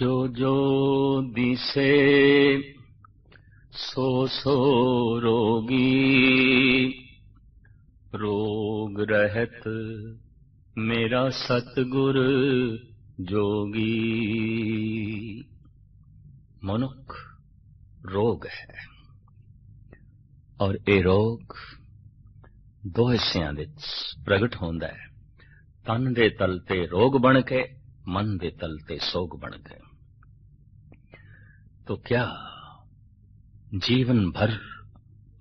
ਜੋ ਜੋ ਦਿਸੇ, ਸੋ ਸੋ ਰੋਗੀ। ਰੋਗ ਰਹਿਤ ਮੇਰਾ ਸਤਗੁਰ ਜੋਗੀ। ਮਨੁੱਖ ਰੋਗ ਹੈ ਔਰ ਇਹ ਰੋਗ ਦੋ ਹਿੱਸਿਆਂ ਵਿੱਚ ਪ੍ਰਗਟ ਹੁੰਦਾ ਹੈ। ਤਨ ਦੇ ਤਲ ਤੇ ਰੋਗ ਬਣ ਕੇ, ਮਨ ਦੇ ਤਲ ਤੇ ਸੋਗ ਬਣ ਗਏ तो क्या ਜੀਵਨ ਭਰ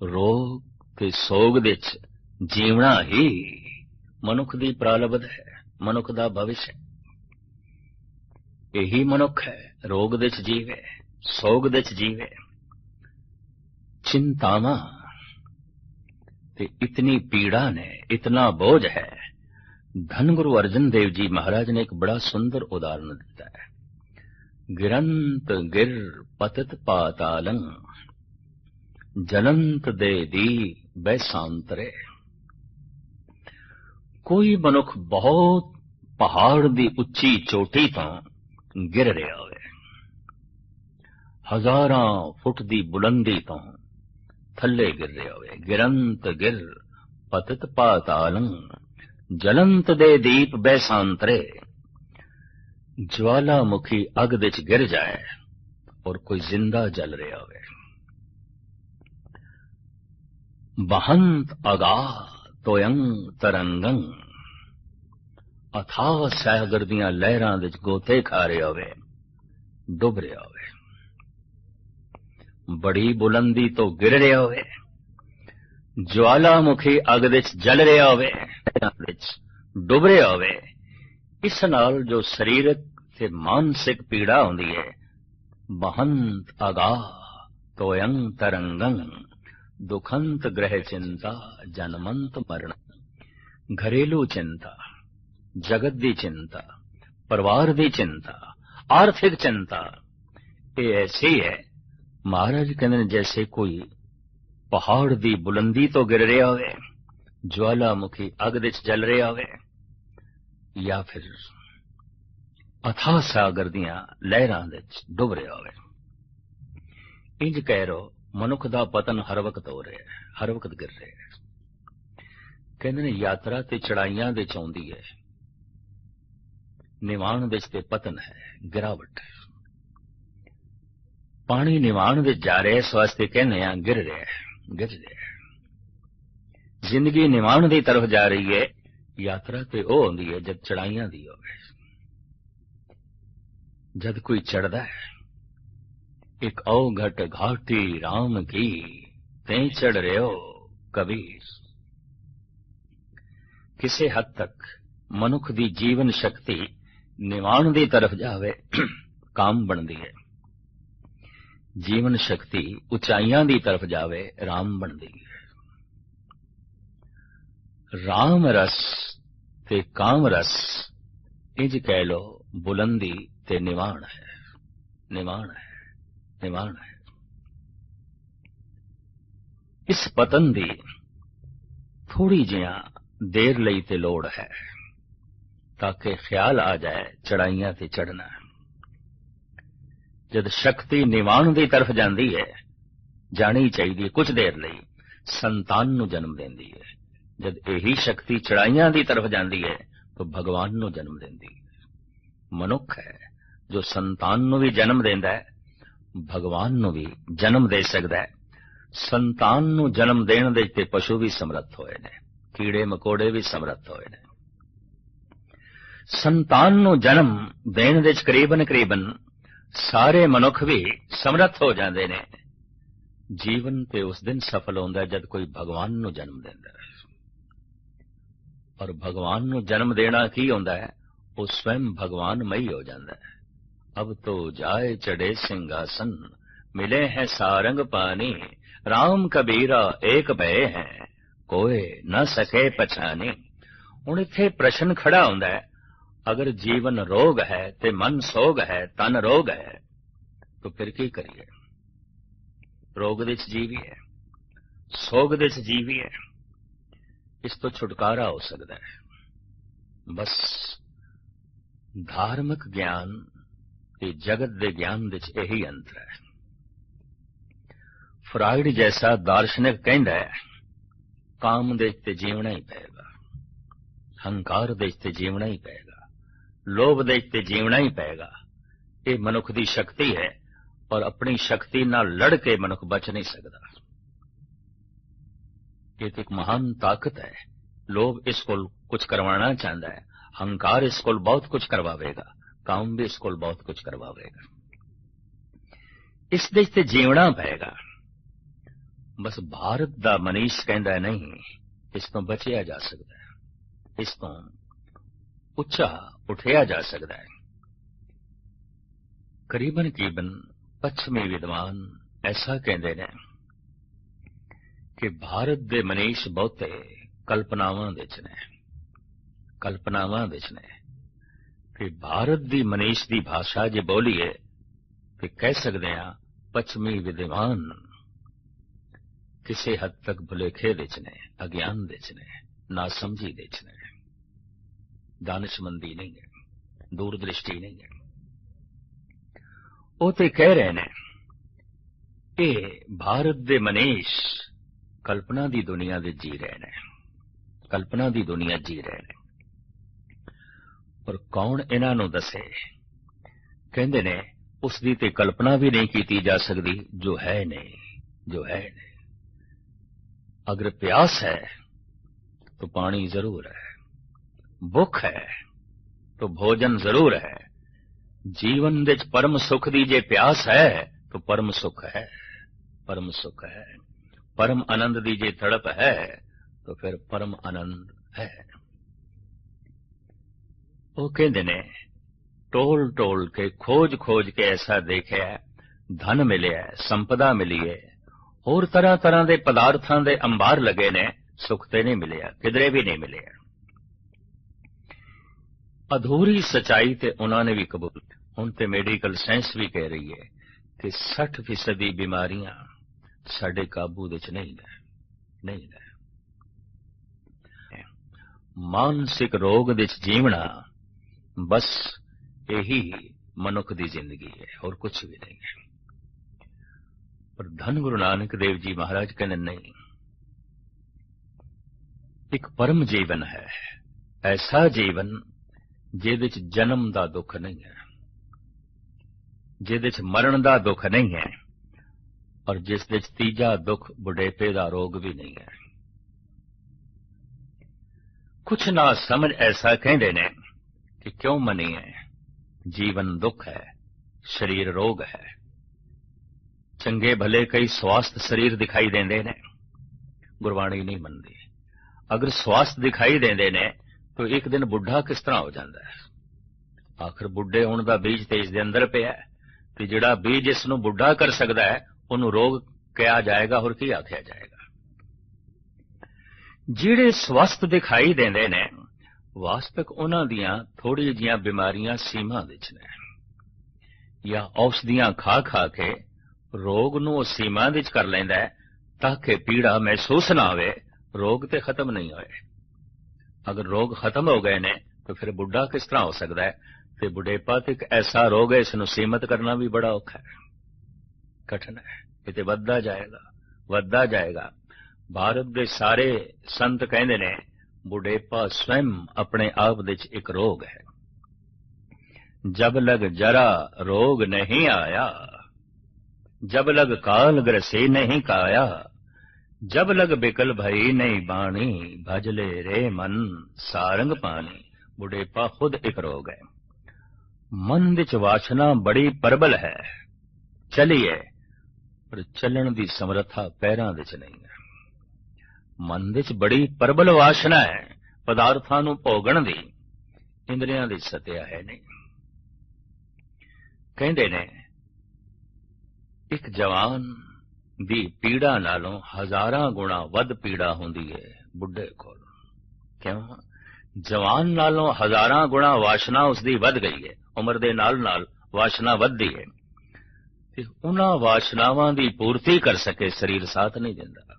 ਰੋਗ ਤੇ ਸੋਗ ਵਿੱਚ ਜੀਵਣਾ ਹੀ ਮਨੁੱਖ ਦੀ ਪ੍ਰਾਲਬਧ ਹੈ ਮਨੁੱਖ ਦਾ ਭਵਿਸ਼ ਹੈ ਇਹੀ ਮਨੁੱਖ ਹੈ ਰੋਗ ਵਿੱਚ ਜੀਵੇ ਸੋਗ ਵਿੱਚ ਜੀਵੇ ਚਿੰਤਾਵਾਂ ਤੇ ਇਤਨੀ ਪੀੜਾ ਨੇ ਇਤਨਾ ਬੋਝ ਹੈ ਧੰਨ ਗੁਰੂ ਅਰਜਨ ਦੇਵ ਜੀ ਮਹਾਰਾਜ ਨੇ ਇੱਕ ਬੜਾ ਸੁੰਦਰ ਉਦਾਹਰਣ ਦਿੱਤਾ ਹੈ ਗਿਰੰਤ ਗਿਰ ਪਤਤ ਪਾਤਾਲੰ, ਜਲੰਤ ਦੇ ਦੀ ਬੈਸਾਂਤਰੇ ਕੋਈ ਮਨੁੱਖ ਬਹੁਤ ਪਹਾੜ ਦੀ ਉੱਚੀ ਚੋਟੀ ਤੋਂ ਗਿਰ ਰਿਹਾ ਹੋਵੇ। ਹਜ਼ਾਰਾਂ ਫੁੱਟ ਦੀ ਬੁਲੰਦੀ ਤੋਂ ਥੱਲੇ ਗਿਰ ਰਿਹਾ ਹੋਵੇ। ਗਿਰੰਤ ਗਿਰ ਪਤਤ ਪਾਤਾਲੰ, ਜਲੰਤ ਦੇ ਦੀਪ ਬੈਸਾਂਤਰੇ ਜਵਾਲਾਮੁਖੀ ਅਗ ਵਿੱਚ ਗਿਰ ਜਾਏ ਔਰ ਕੋਈ ਜ਼ਿੰਦਾ ਜਲ ਰਿਹਾ ਹੋਵੇ। ਬਹੰਤ ਅਗਾ ਤੋਯੰ ਤਰੰਗੰ। ਅਥਾਹ ਸਾਗਰ ਦੀਆਂ ਲਹਿਰਾਂ ਵਿੱਚ ਗੋਤੇ ਖਾ ਰਿਹਾ ਹੋਵੇ, ਡੁੱਬ ਰਿਹਾ ਹੋਵੇ। ਬੜੀ ਬੁਲੰਦੀ ਤੋਂ ਗਿਰ ਰਿਹਾ ਹੋਵੇ। ਜਵਾਲਾਮੁਖੀ ਅਗ ਵਿੱਚ ਜਲ ਰਿਹਾ ਹੋਵੇ ਵਿੱਚ ਡੁੱਬ ਰਿਹਾ ਹੋਵੇ। ਇਸ ਨਾਲ ਜੋ ਸਰੀਰਕ ਤੇ ਮਾਨਸਿਕ ਪੀੜਾ ਹੁੰਦੀ ਹੈ ਬਹੰਤ ਅਗਾ ਤੋਯੰ ਤਰੰਗੰ ਦੁਖੰਤ ਗ੍ਰਹਿ ਚਿੰਤਾ, ਜਨਮੰਤ ਮਰਨ, ਘਰੇਲੂ ਚਿੰਤਾ, ਜਗਤ ਦੀ ਚਿੰਤਾ, ਪਰਿਵਾਰ ਦੀ ਚਿੰਤਾ, ਆਰਥਿਕ ਚਿੰਤਾ। ਇਹ ਐਸੀ ਹੈ, ਮਹਾਰਾਜ ਕਹਿੰਦੇ ਨੇ ਜੈਸੇ ਕੋਈ ਪਹਾੜ ਦੀ ਬੁਲੰਦੀ ਤੋਂ ਗਿਰ ਰਿਹਾ ਹੋਵੇ ਜਵਾਲਾਮੁਖੀ ਅਗ ਵਿੱਚ ਜਲ ਰਿਹਾ ਹੋਵੇ ਜਾਂ ਫਿਰ ਅਥਾਹ ਸਾਗਰ ਦੀਆਂ ਲਹਿਰਾਂ ਵਿੱਚ ਡੁੱਬ ਰਿਹਾ ਹੋਵੇ। ਇੰਜ ਕਹਿ ਰੋ, ਮਨੁੱਖ ਦਾ ਪਤਨ ਹਰ ਵਕਤ ਹੋ ਰਿਹਾ ਹੈ, ਹਰ ਵਕਤ ਗਿਰ ਰਿਹਾ ਹੈ। ਕਹਿੰਦੇ ਨੇ, ਯਾਤਰਾ ਤੇ ਚੜਾਈਆਂ ਦੇ ਚਾਉਂਦੀ ਹੈ। ਨਿਵਾਣ ਵਿੱਚ ਤੇ ਪਤਨ ਹੈ, ਗਿਰਾਵਟ ਪਾਣੀ ਨਿਵਾਣ ਵਿੱਚ ਜਾ ਰਿਹਾ, ਇਸ ਵਾਸਤੇ ਕਹਿੰਦੇ ਆ ਗਿਰ ਰਿਹਾ ਹੈ, ਗਿਰ ਰਿਹਾ ਹੈ। ਜ਼ਿੰਦਗੀ ਨਿਵਾਣ ਦੀ ਤਰਫ ਜਾ ਰਹੀ ਹੈ ਯਾਤਰਾ ਤੇ ਉਹ ਹੁੰਦੀ ਹੈ, ਜਦ ਚੜਾਈਆਂ ਦੀ ਹੋਵੇ। ਜਦ ਕੋਈ ਚੜਦਾ ਹੈ, ਇੱਕ ਔਘਟ ਘਾਟੀ RAM ਕੀ, ਤੈਂ ਚੜ ਰਿਓ ਕਬੀਰ। ਕਿਸੇ ਹੱਦ ਤੱਕ ਮਨੁੱਖ ਦੀ ਜੀਵਨ ਸ਼ਕਤੀ ਨਿਵਾਣ ਦੀ ਤਰਫ ਜਾਵੇ, ਕਾਮ ਬਣਦੀ ਹੈ। ਜੀਵਨ ਸ਼ਕਤੀ ਉਚਾਈਆਂ ਦੀ ਤਰਫ ਜਾਵੇ RAM ਬਣਦੀ ਹੈ। ਰਾਮ ਰਸ ਤੇ ਕਾਮ ਰਸ ਇੰਜ ਕਹਿ ਲੋ ਬੁਲੰਦੀ ਤੇ ਨਿਵਾਣ ਹੈ। ਨਿਵਾਣ ਹੈ ਨਿਵਾਣ ਹੈ। ਇਸ ਪਤਨ ਦੀ ਥੋੜੀ ਜਿਹਾ ਦੇਰ ਲਈ ਤੇ ਲੋੜ ਹੈ, ਤਾਂ ਕਿ ਖਿਆਲ ਆ ਜਾਏ ਚੜਾਈਆਂ ਤੇ ਚੜਨਾ ਜਦ ਸ਼ਕਤੀ ਨਿਵਾਣ ਦੀ ਤਰਫ ਜਾਂਦੀ ਹੈ, ਜਾਣੀ ਚਾਹੀਦੀ ਕੁਝ ਦੇਰ ਲਈ, ਸੰਤਾਨ ਨੂੰ ਜਨਮ ਦਿੰਦੀ ਹੈ। ਜਦ ਇਹੀ ਸ਼ਕਤੀ ਚੜਾਈਆਂ ਦੀ ਤਰਫ ਜਾਂਦੀ ਹੈ, ਤਾਂ ਭਗਵਾਨ ਨੂੰ ਜਨਮ ਦਿੰਦੀ ਹੈ। ਮਨੁੱਖ ਹੈ, ਜੋ ਸੰਤਾਨ ਨੂੰ ਵੀ ਜਨਮ ਦਿੰਦਾ ਹੈ, ਭਗਵਾਨ ਨੂੰ ਵੀ ਜਨਮ ਦੇ ਸਕਦਾ ਹੈ। ਸੰਤਾਨ ਨੂੰ ਜਨਮ ਦੇਣ ਦੇ ਤੇ ਪਸ਼ੂ ਵੀ ਸਮਰੱਥ ਹੋਏ ਨੇ, ਕੀੜੇ ਮਕੋੜੇ ਵੀ ਸਮਰੱਥ ਹੋਏ ਨੇ। ਸੰਤਾਨ ਨੂੰ ਜਨਮ ਦੇਣ ਦੇ ਕਰੀਬਨ ਕਰੀਬਨ ਸਾਰੇ ਮਨੁੱਖ ਵੀ ਸਮਰੱਥ ਹੋ ਜਾਂਦੇ ਨੇ। ਜੀਵਨ ਤੇ ਉਸ ਦਿਨ ਸਫਲ ਹੁੰਦਾ ਜਦ ਕੋਈ ਭਗਵਾਨ ਨੂੰ ਜਨਮ ਦਿੰਦਾ ਹੈ। ਪਰ ਭਗਵਾਨ ਨੂੰ ਜਨਮ ਦੇਣਾ ਕੀ ਹੁੰਦਾ ਹੈ? ਉਹ ਸਵੈਮ ਭਗਵਾਨ ਮਈ ਹੋ ਜਾਂਦਾ ਹੈ। ਅਬ ਤੋ ਜਾਏ ਚੜੇ ਸਿੰਘਾਸਨ, ਮਿਲੇ ਹੈ ਸਾਰੰਗ ਪਾਣੀ RAM ਕਬੀਰਾ ਏਕ ਭਏ ਹੈ, ਕੋਏ ਨਾ ਸਕੇ ਪਛਾਣੇ। ਹੁਣ ਇੱਥੇ ਪ੍ਰਸ਼ਨ ਖੜਾ ਹੁੰਦਾ ਹੈ, ਅਗਰ ਜੀਵਨ ਰੋਗ ਹੈ ਤੇ ਮਨ ਸੋਗ ਹੈ, ਤਨ ਰੋਗ ਹੈ, ਤਾਂ ਫਿਰ ਕੀ ਕਰੀਏ? ਰੋਗ ਦੇ ਵਿੱਚ ਜੀਵੀਏ ਸੋਗ ਦੇ ਵਿੱਚ ਜੀਵੀਏ ਇਸ ਤੋਂ ਛੁਟਕਾਰਾ ਹੋ ਸਕਦਾ ਹੈ। ਬਸ ਧਾਰਮਿਕ ਗਿਆਨ ਤੇ ਜਗਤ ਦੇ ਗਿਆਨ ਵਿੱਚ ਇਹੀ ਅੰਤਰ ਹੈ। ਫਰਾਇਡ ਜੈਸਾ ਦਾਰਸ਼ਨਿਕ ਕਹਿੰਦਾ ਹੈ, ਕਾਮ ਦੇ ਤੇ ਜੀਵਣਾ ਹੀ ਪਏਗਾ, ਹੰਕਾਰ ਦੇ ਤੇ ਜੀਵਣਾ ਹੀ ਪਏਗਾ, ਲੋਭ ਦੇ ਤੇ ਜੀਵਣਾ ਹੀ ਪਏਗਾ। ਇਹ ਮਨੁੱਖ ਦੀ ਸ਼ਕਤੀ ਹੈ ਔਰ ਆਪਣੀ ਸ਼ਕਤੀ ਨਾਲ ਲੜ ਕੇ ਮਨੁੱਖ ਬਚ ਨਹੀਂ ਸਕਦਾ। ਇਹ ਤਾਂ ਇੱਕ ਮਹਾਨ ਤਾਕਤ ਹੈ ਲੋਭ ਇਸ ਕੋਲ ਕੁਝ ਕਰਵਾਉਣਾ ਚਾਹੁੰਦਾ ਹੈ ਹੰਕਾਰ ਇਸ ਕੋਲ ਬਹੁਤ ਕੁਝ ਕਰਵਾਵੇਗਾ ਕਾਮ ਵੀ ਇਸ ਕੋਲ ਬਹੁਤ ਕੁਝ ਕਰਵਾਵੇਗਾ ਇਸ ਦੇ ਤੇ ਜੀਵਣਾ ਪਏਗਾ ਬਸ ਭਾਰਤ ਦਾ ਮਨੀਸ਼ ਕਹਿੰਦਾ ਨਹੀਂ ਇਸ ਤੋਂ ਬਚਿਆ ਜਾ ਸਕਦਾ ਹੈ ਇਸ ਤੋਂ ਉੱਚਾ ਉਠਿਆ ਜਾ ਸਕਦਾ ਹੈ ਕਰੀਬਨ ਕਰੀਬਨ ਪੱਛਮੀ ਵਿਦਵਾਨ ਐਸਾ ਕਹਿੰਦੇ ਨੇ ਕਿ ਭਾਰਤ ਦੇ ਮਨੀਸ਼ ਬਹੁਤੇ ਕਲਪਨਾਵਾਂ ਵਿੱਚ ਨੇ, ਕਲਪਨਾਵਾਂ ਵਿੱਚ ਨੇ। ਕਿ ਭਾਰਤ ਦੀ ਮਨੀਸ਼ ਦੀ ਭਾਸ਼ਾ ਜੇ ਬੋਲੀਏ ਤੇ ਕਹਿ ਸਕਦੇ ਆ ਪੱਛਮੀ ਵਿਦਵਾਨ ਕਿਸੇ ਹੱਦ ਤੱਕ ਭੁਲੇਖੇ ਵਿੱਚ ਨੇ, ਅਗਿਆਨ ਵਿੱਚ ਨੇ ਨਾ ਸਮਝੀ ਵਿੱਚ ਨੇ। ਦਾਨਿਸ਼ਮੰਦੀ ਨਹੀਂ ਹੈ, ਦੂਰਦ੍ਰਿਸ਼ਟੀ ਨਹੀਂ ਹੈ। ਉਹ ਤੇ ਕਹਿ ਰਹੇ ਨੇ, ਇਹ ਭਾਰਤ ਦੇ ਮਨੀਸ਼ ਕਲਪਨਾ ਦੀ ਦੁਨੀਆ ਵਿੱਚ ਜੀ ਰਹੇ ਨੇ ਕਲਪਨਾ ਦੀ ਦੁਨੀਆ ਜੀ ਰਹੇ ਨੇ ਪਰ ਕੌਣ ਇਹਨਾਂ ਨੂੰ ਦੱਸੇ ਕਹਿੰਦੇ ਨੇ ਉਸ ਦੀ ਤੇ ਕਲਪਨਾ ਵੀ ਨਹੀਂ ਕੀਤੀ ਜਾ ਸਕਦੀ ਜੋ ਹੈ ਨਹੀਂ ਜੋ ਹੈ ਨਹੀਂ ਅਗਰ ਪਿਆਸ ਹੈ तो पानी जरूर है भुख है तो भोजन जरूर है जीवन विच परम सुख दी जे प्यास है तो परम सुख है परम सुख है ਪਰਮ ਆਨੰਦ ਦੀ ਜੇ ਤੜਪ ਹੈ, ਤਾਂ ਫਿਰ ਪਰਮ ਆਨੰਦ ਹੈ। ਉਹ ਕਹਿੰਦੇ ਨੇ, ਟੋਲ ਟੋਲ ਕੇ, ਖੋਜ ਖੋਜ ਕੇ ਐਸਾ ਦੇਖਿਆ, ਧਨ ਮਿਲਿਆ, ਸੰਪਦਾ ਮਿਲੀ ਹੈ ਹੋਰ ਤਰ੍ਹਾਂ ਤਰ੍ਹਾਂ ਦੇ ਪਦਾਰਥਾਂ ਦੇ ਅੰਬਾਰ ਲਗੇ ਨੇ, ਸੁਖ ਤੇ ਨਹੀਂ ਮਿਲਿਆ, ਕਿਧਰੇ ਵੀ ਨਹੀਂ ਮਿਲਿਆ। ਅਧੂਰੀ ਸਚਾਈ ਤੇ ਉਹਨਾਂ ਨੇ ਵੀ ਕਬੂਲ, ਹੁਣ ਤੇ ਮੈਡੀਕਲ ਸਾਇੰਸ ਵੀ ਕਹਿ ਰਹੀ ਹੈ ਕਿ 60% ਦੀ ਬਿਮਾਰੀਆਂ ਸਾਡੇ ਕਾਬੂ ਵਿੱਚ ਨਹੀਂ ਨੇ ਨਹੀਂ ਨੇ ਮਾਨਸਿਕ ਰੋਗ ਵਿੱਚ ਜੀਵਣਾ ਬਸ ਇਹੀ ਮਨੁੱਖ ਦੀ ਜ਼ਿੰਦਗੀ ਹੈ, ਹੋਰ ਕੁਝ ਵੀ ਨਹੀਂ ਹੈ। ਪਰ ਧੰਨ ਗੁਰੂ ਨਾਨਕ ਦੇਵ ਜੀ ਮਹਾਰਾਜ ਕਹਿੰਦੇ, ਨਹੀਂ, ਇੱਕ ਪਰਮ ਜੀਵਨ ਹੈ, ਐਸਾ ਜੀਵਨ ਜਿਹਦੇ ਵਿੱਚ ਜਨਮ ਦਾ ਦੁੱਖ ਨਹੀਂ ਹੈ, ਜਿਹਦੇ ਵਿੱਚ ਮਰਨ ਦਾ ਦੁੱਖ ਨਹੀਂ ਹੈ। ਔਰ ਜਿਸ ਵਿੱਚ ਤੀਜਾ ਦੁੱਖ ਬੁਢੇਪੇ ਦਾ ਰੋਗ ਵੀ ਨਹੀਂ ਹੈ। ਕੁਛ ਨਾ ਸਮਝ ਐਸਾ ਕਹਿੰਦੇ ਨੇ ਕਿ ਕਿਉਂ ਮਨੀ ਜੀਵਨ ਦੁੱਖ ਹੈ, ਸਰੀਰ ਰੋਗ ਹੈ। ਚੰਗੇ ਭਲੇ ਕਈ ਸਵਾਸਥ ਸਰੀਰ ਦਿਖਾਈ ਦਿੰਦੇ ਨੇ। ਗੁਰਬਾਣੀ ਨਹੀਂ ਮੰਨਦੀ। ਅਗਰ ਸਵਾਸਥ ਦਿਖਾਈ ਦਿੰਦੇ ਨੇ, ਤਾਂ ਇੱਕ ਦਿਨ ਬੁੱਢਾ ਕਿਸ ਤਰ੍ਹਾਂ ਹੋ ਜਾਂਦਾ ਹੈ? ਆਖਰ ਬੁੱਢੇ ਹੋਣ ਦਾ ਬੀਜ ਤੇ ਇਸ ਦੇ ਅੰਦਰ ਪਿਆ ਤੇ ਜਿਹੜਾ ਬੀਜ ਇਸ ਨੂੰ ਬੁੱਢਾ ਕਰ ਸਕਦਾ ਹੈ ਉਹਨੂੰ ਰੋਗ ਕਿਹਾ ਜਾਏਗਾ ਹੋਰ ਕੀ ਆਖਿਆ ਜਾਏਗਾ? ਜਿਹੜੇ ਸਵਸਥ ਦਿਖਾਈ ਦਿੰਦੇ ਨੇ, ਵਾਸਤਵਿਕ ਉਹਨਾਂ ਦੀਆਂ ਥੋੜੀਆਂ ਜੀਆਂ ਬਿਮਾਰੀਆਂ ਸੀਮਾ ਵਿੱਚ ਨੇ। ਜਾਂ ਔਸ਼ਧੀਆਂ ਖਾ ਖਾ ਕੇ ਰੋਗ ਨੂੰ ਉਹ ਸੀਮਾ ਵਿੱਚ ਕਰ ਲੈਂਦਾ ਹੈ, ਤਾਂ ਕਿ ਪੀੜਾ ਮਹਿਸੂਸ ਨਾ ਹੋਵੇ, ਰੋਗ ਤੇ ਖਤਮ ਨਹੀਂ ਹੋਏ। ਅਗਰ ਰੋਗ ਖਤਮ ਹੋ ਗਏ ਨੇ, ਤਾਂ ਫਿਰ ਬੁੱਢਾ ਕਿਸ ਤਰ੍ਹਾਂ ਹੋ ਸਕਦਾ ਹੈ? ਤੇ ਬੁਢੇਪਾ ਤੇ ਇੱਕ ਐਸਾ ਰੋਗ ਹੈ, ਇਸ ਨੂੰ ਸੀਮਤ ਕਰਨਾ ਵੀ ਬੜਾ ਔਖਾ ਹੈ। ਕਠਿਨ ਹੈ ਇਹ ਤੇ ਵੱਧਦਾ ਜਾਏਗਾ ਵੱਧਦਾ ਜਾਏਗਾ ਭਾਰਤ ਦੇ ਸਾਰੇ ਸੰਤ ਕਹਿੰਦੇ ਨੇ ਬੁਢੇਪਾ ਸਵੈਮ ਆਪਣੇ ਆਪ ਵਿੱਚ ਇੱਕ ਰੋਗ ਹੈ ਜਬ ਲਗ ਜਰਾ ਰੋਗ ਨਹੀਂ ਆਇਆ जब लग काल ग्रसे नहीं काया जब लग बिकल भई नहीं बाणी भजले रे मन सारंग पानी बुढ़ेपा खुद एक रोग है मन विच वासना बड़ी प्रबल है चलिए ਪਰ ਚੱਲਣ ਦੀ ਸਮਰੱਥਾ ਪੈਰਾਂ ਵਿੱਚ ਨਹੀਂ ਹੈ। ਮਨ ਵਿੱਚ ਬੜੀ ਪ੍ਰਬਲ ਵਾਸ਼ਨਾ ਹੈ, ਪਦਾਰਥਾਂ ਨੂੰ ਭੋਗਣ ਦੀ, ਇੰਦਰੀਆਂ ਦੀ ਸਤਿਆ ਹੈ ਨਹੀਂ। ਕਹਿੰਦੇ ਨੇ, ਇੱਕ ਜਵਾਨ ਦੀ ਪੀੜਾ ਨਾਲੋਂ ਹਜ਼ਾਰਾਂ ਗੁਣਾ ਵੱਧ ਪੀੜਾ ਹੁੰਦੀ ਹੈ ਬੁੱਢੇ ਕੋਲ। ਕਿਉਂ? ਜਵਾਨ ਨਾਲੋਂ ਹਜ਼ਾਰਾਂ ਗੁਣਾ ਵਾਸ਼ਨਾ ਉਸ ਦੀ ਵੱਧ ਗਈ ਹੈ, ਉਮਰ ਦੇ ਨਾਲ ਨਾਲ ਵਾਸ਼ਨਾ ਵੱਧਦੀ ਹੈ। ਤੇ ਉਹਨਾਂ ਵਾਸ਼ਨਾਵਾਂ ਦੀ ਪੂਰਤੀ ਕਰ ਸਕੇ, ਸਰੀਰ ਸਾਥ ਨਹੀਂ ਦਿੰਦਾ।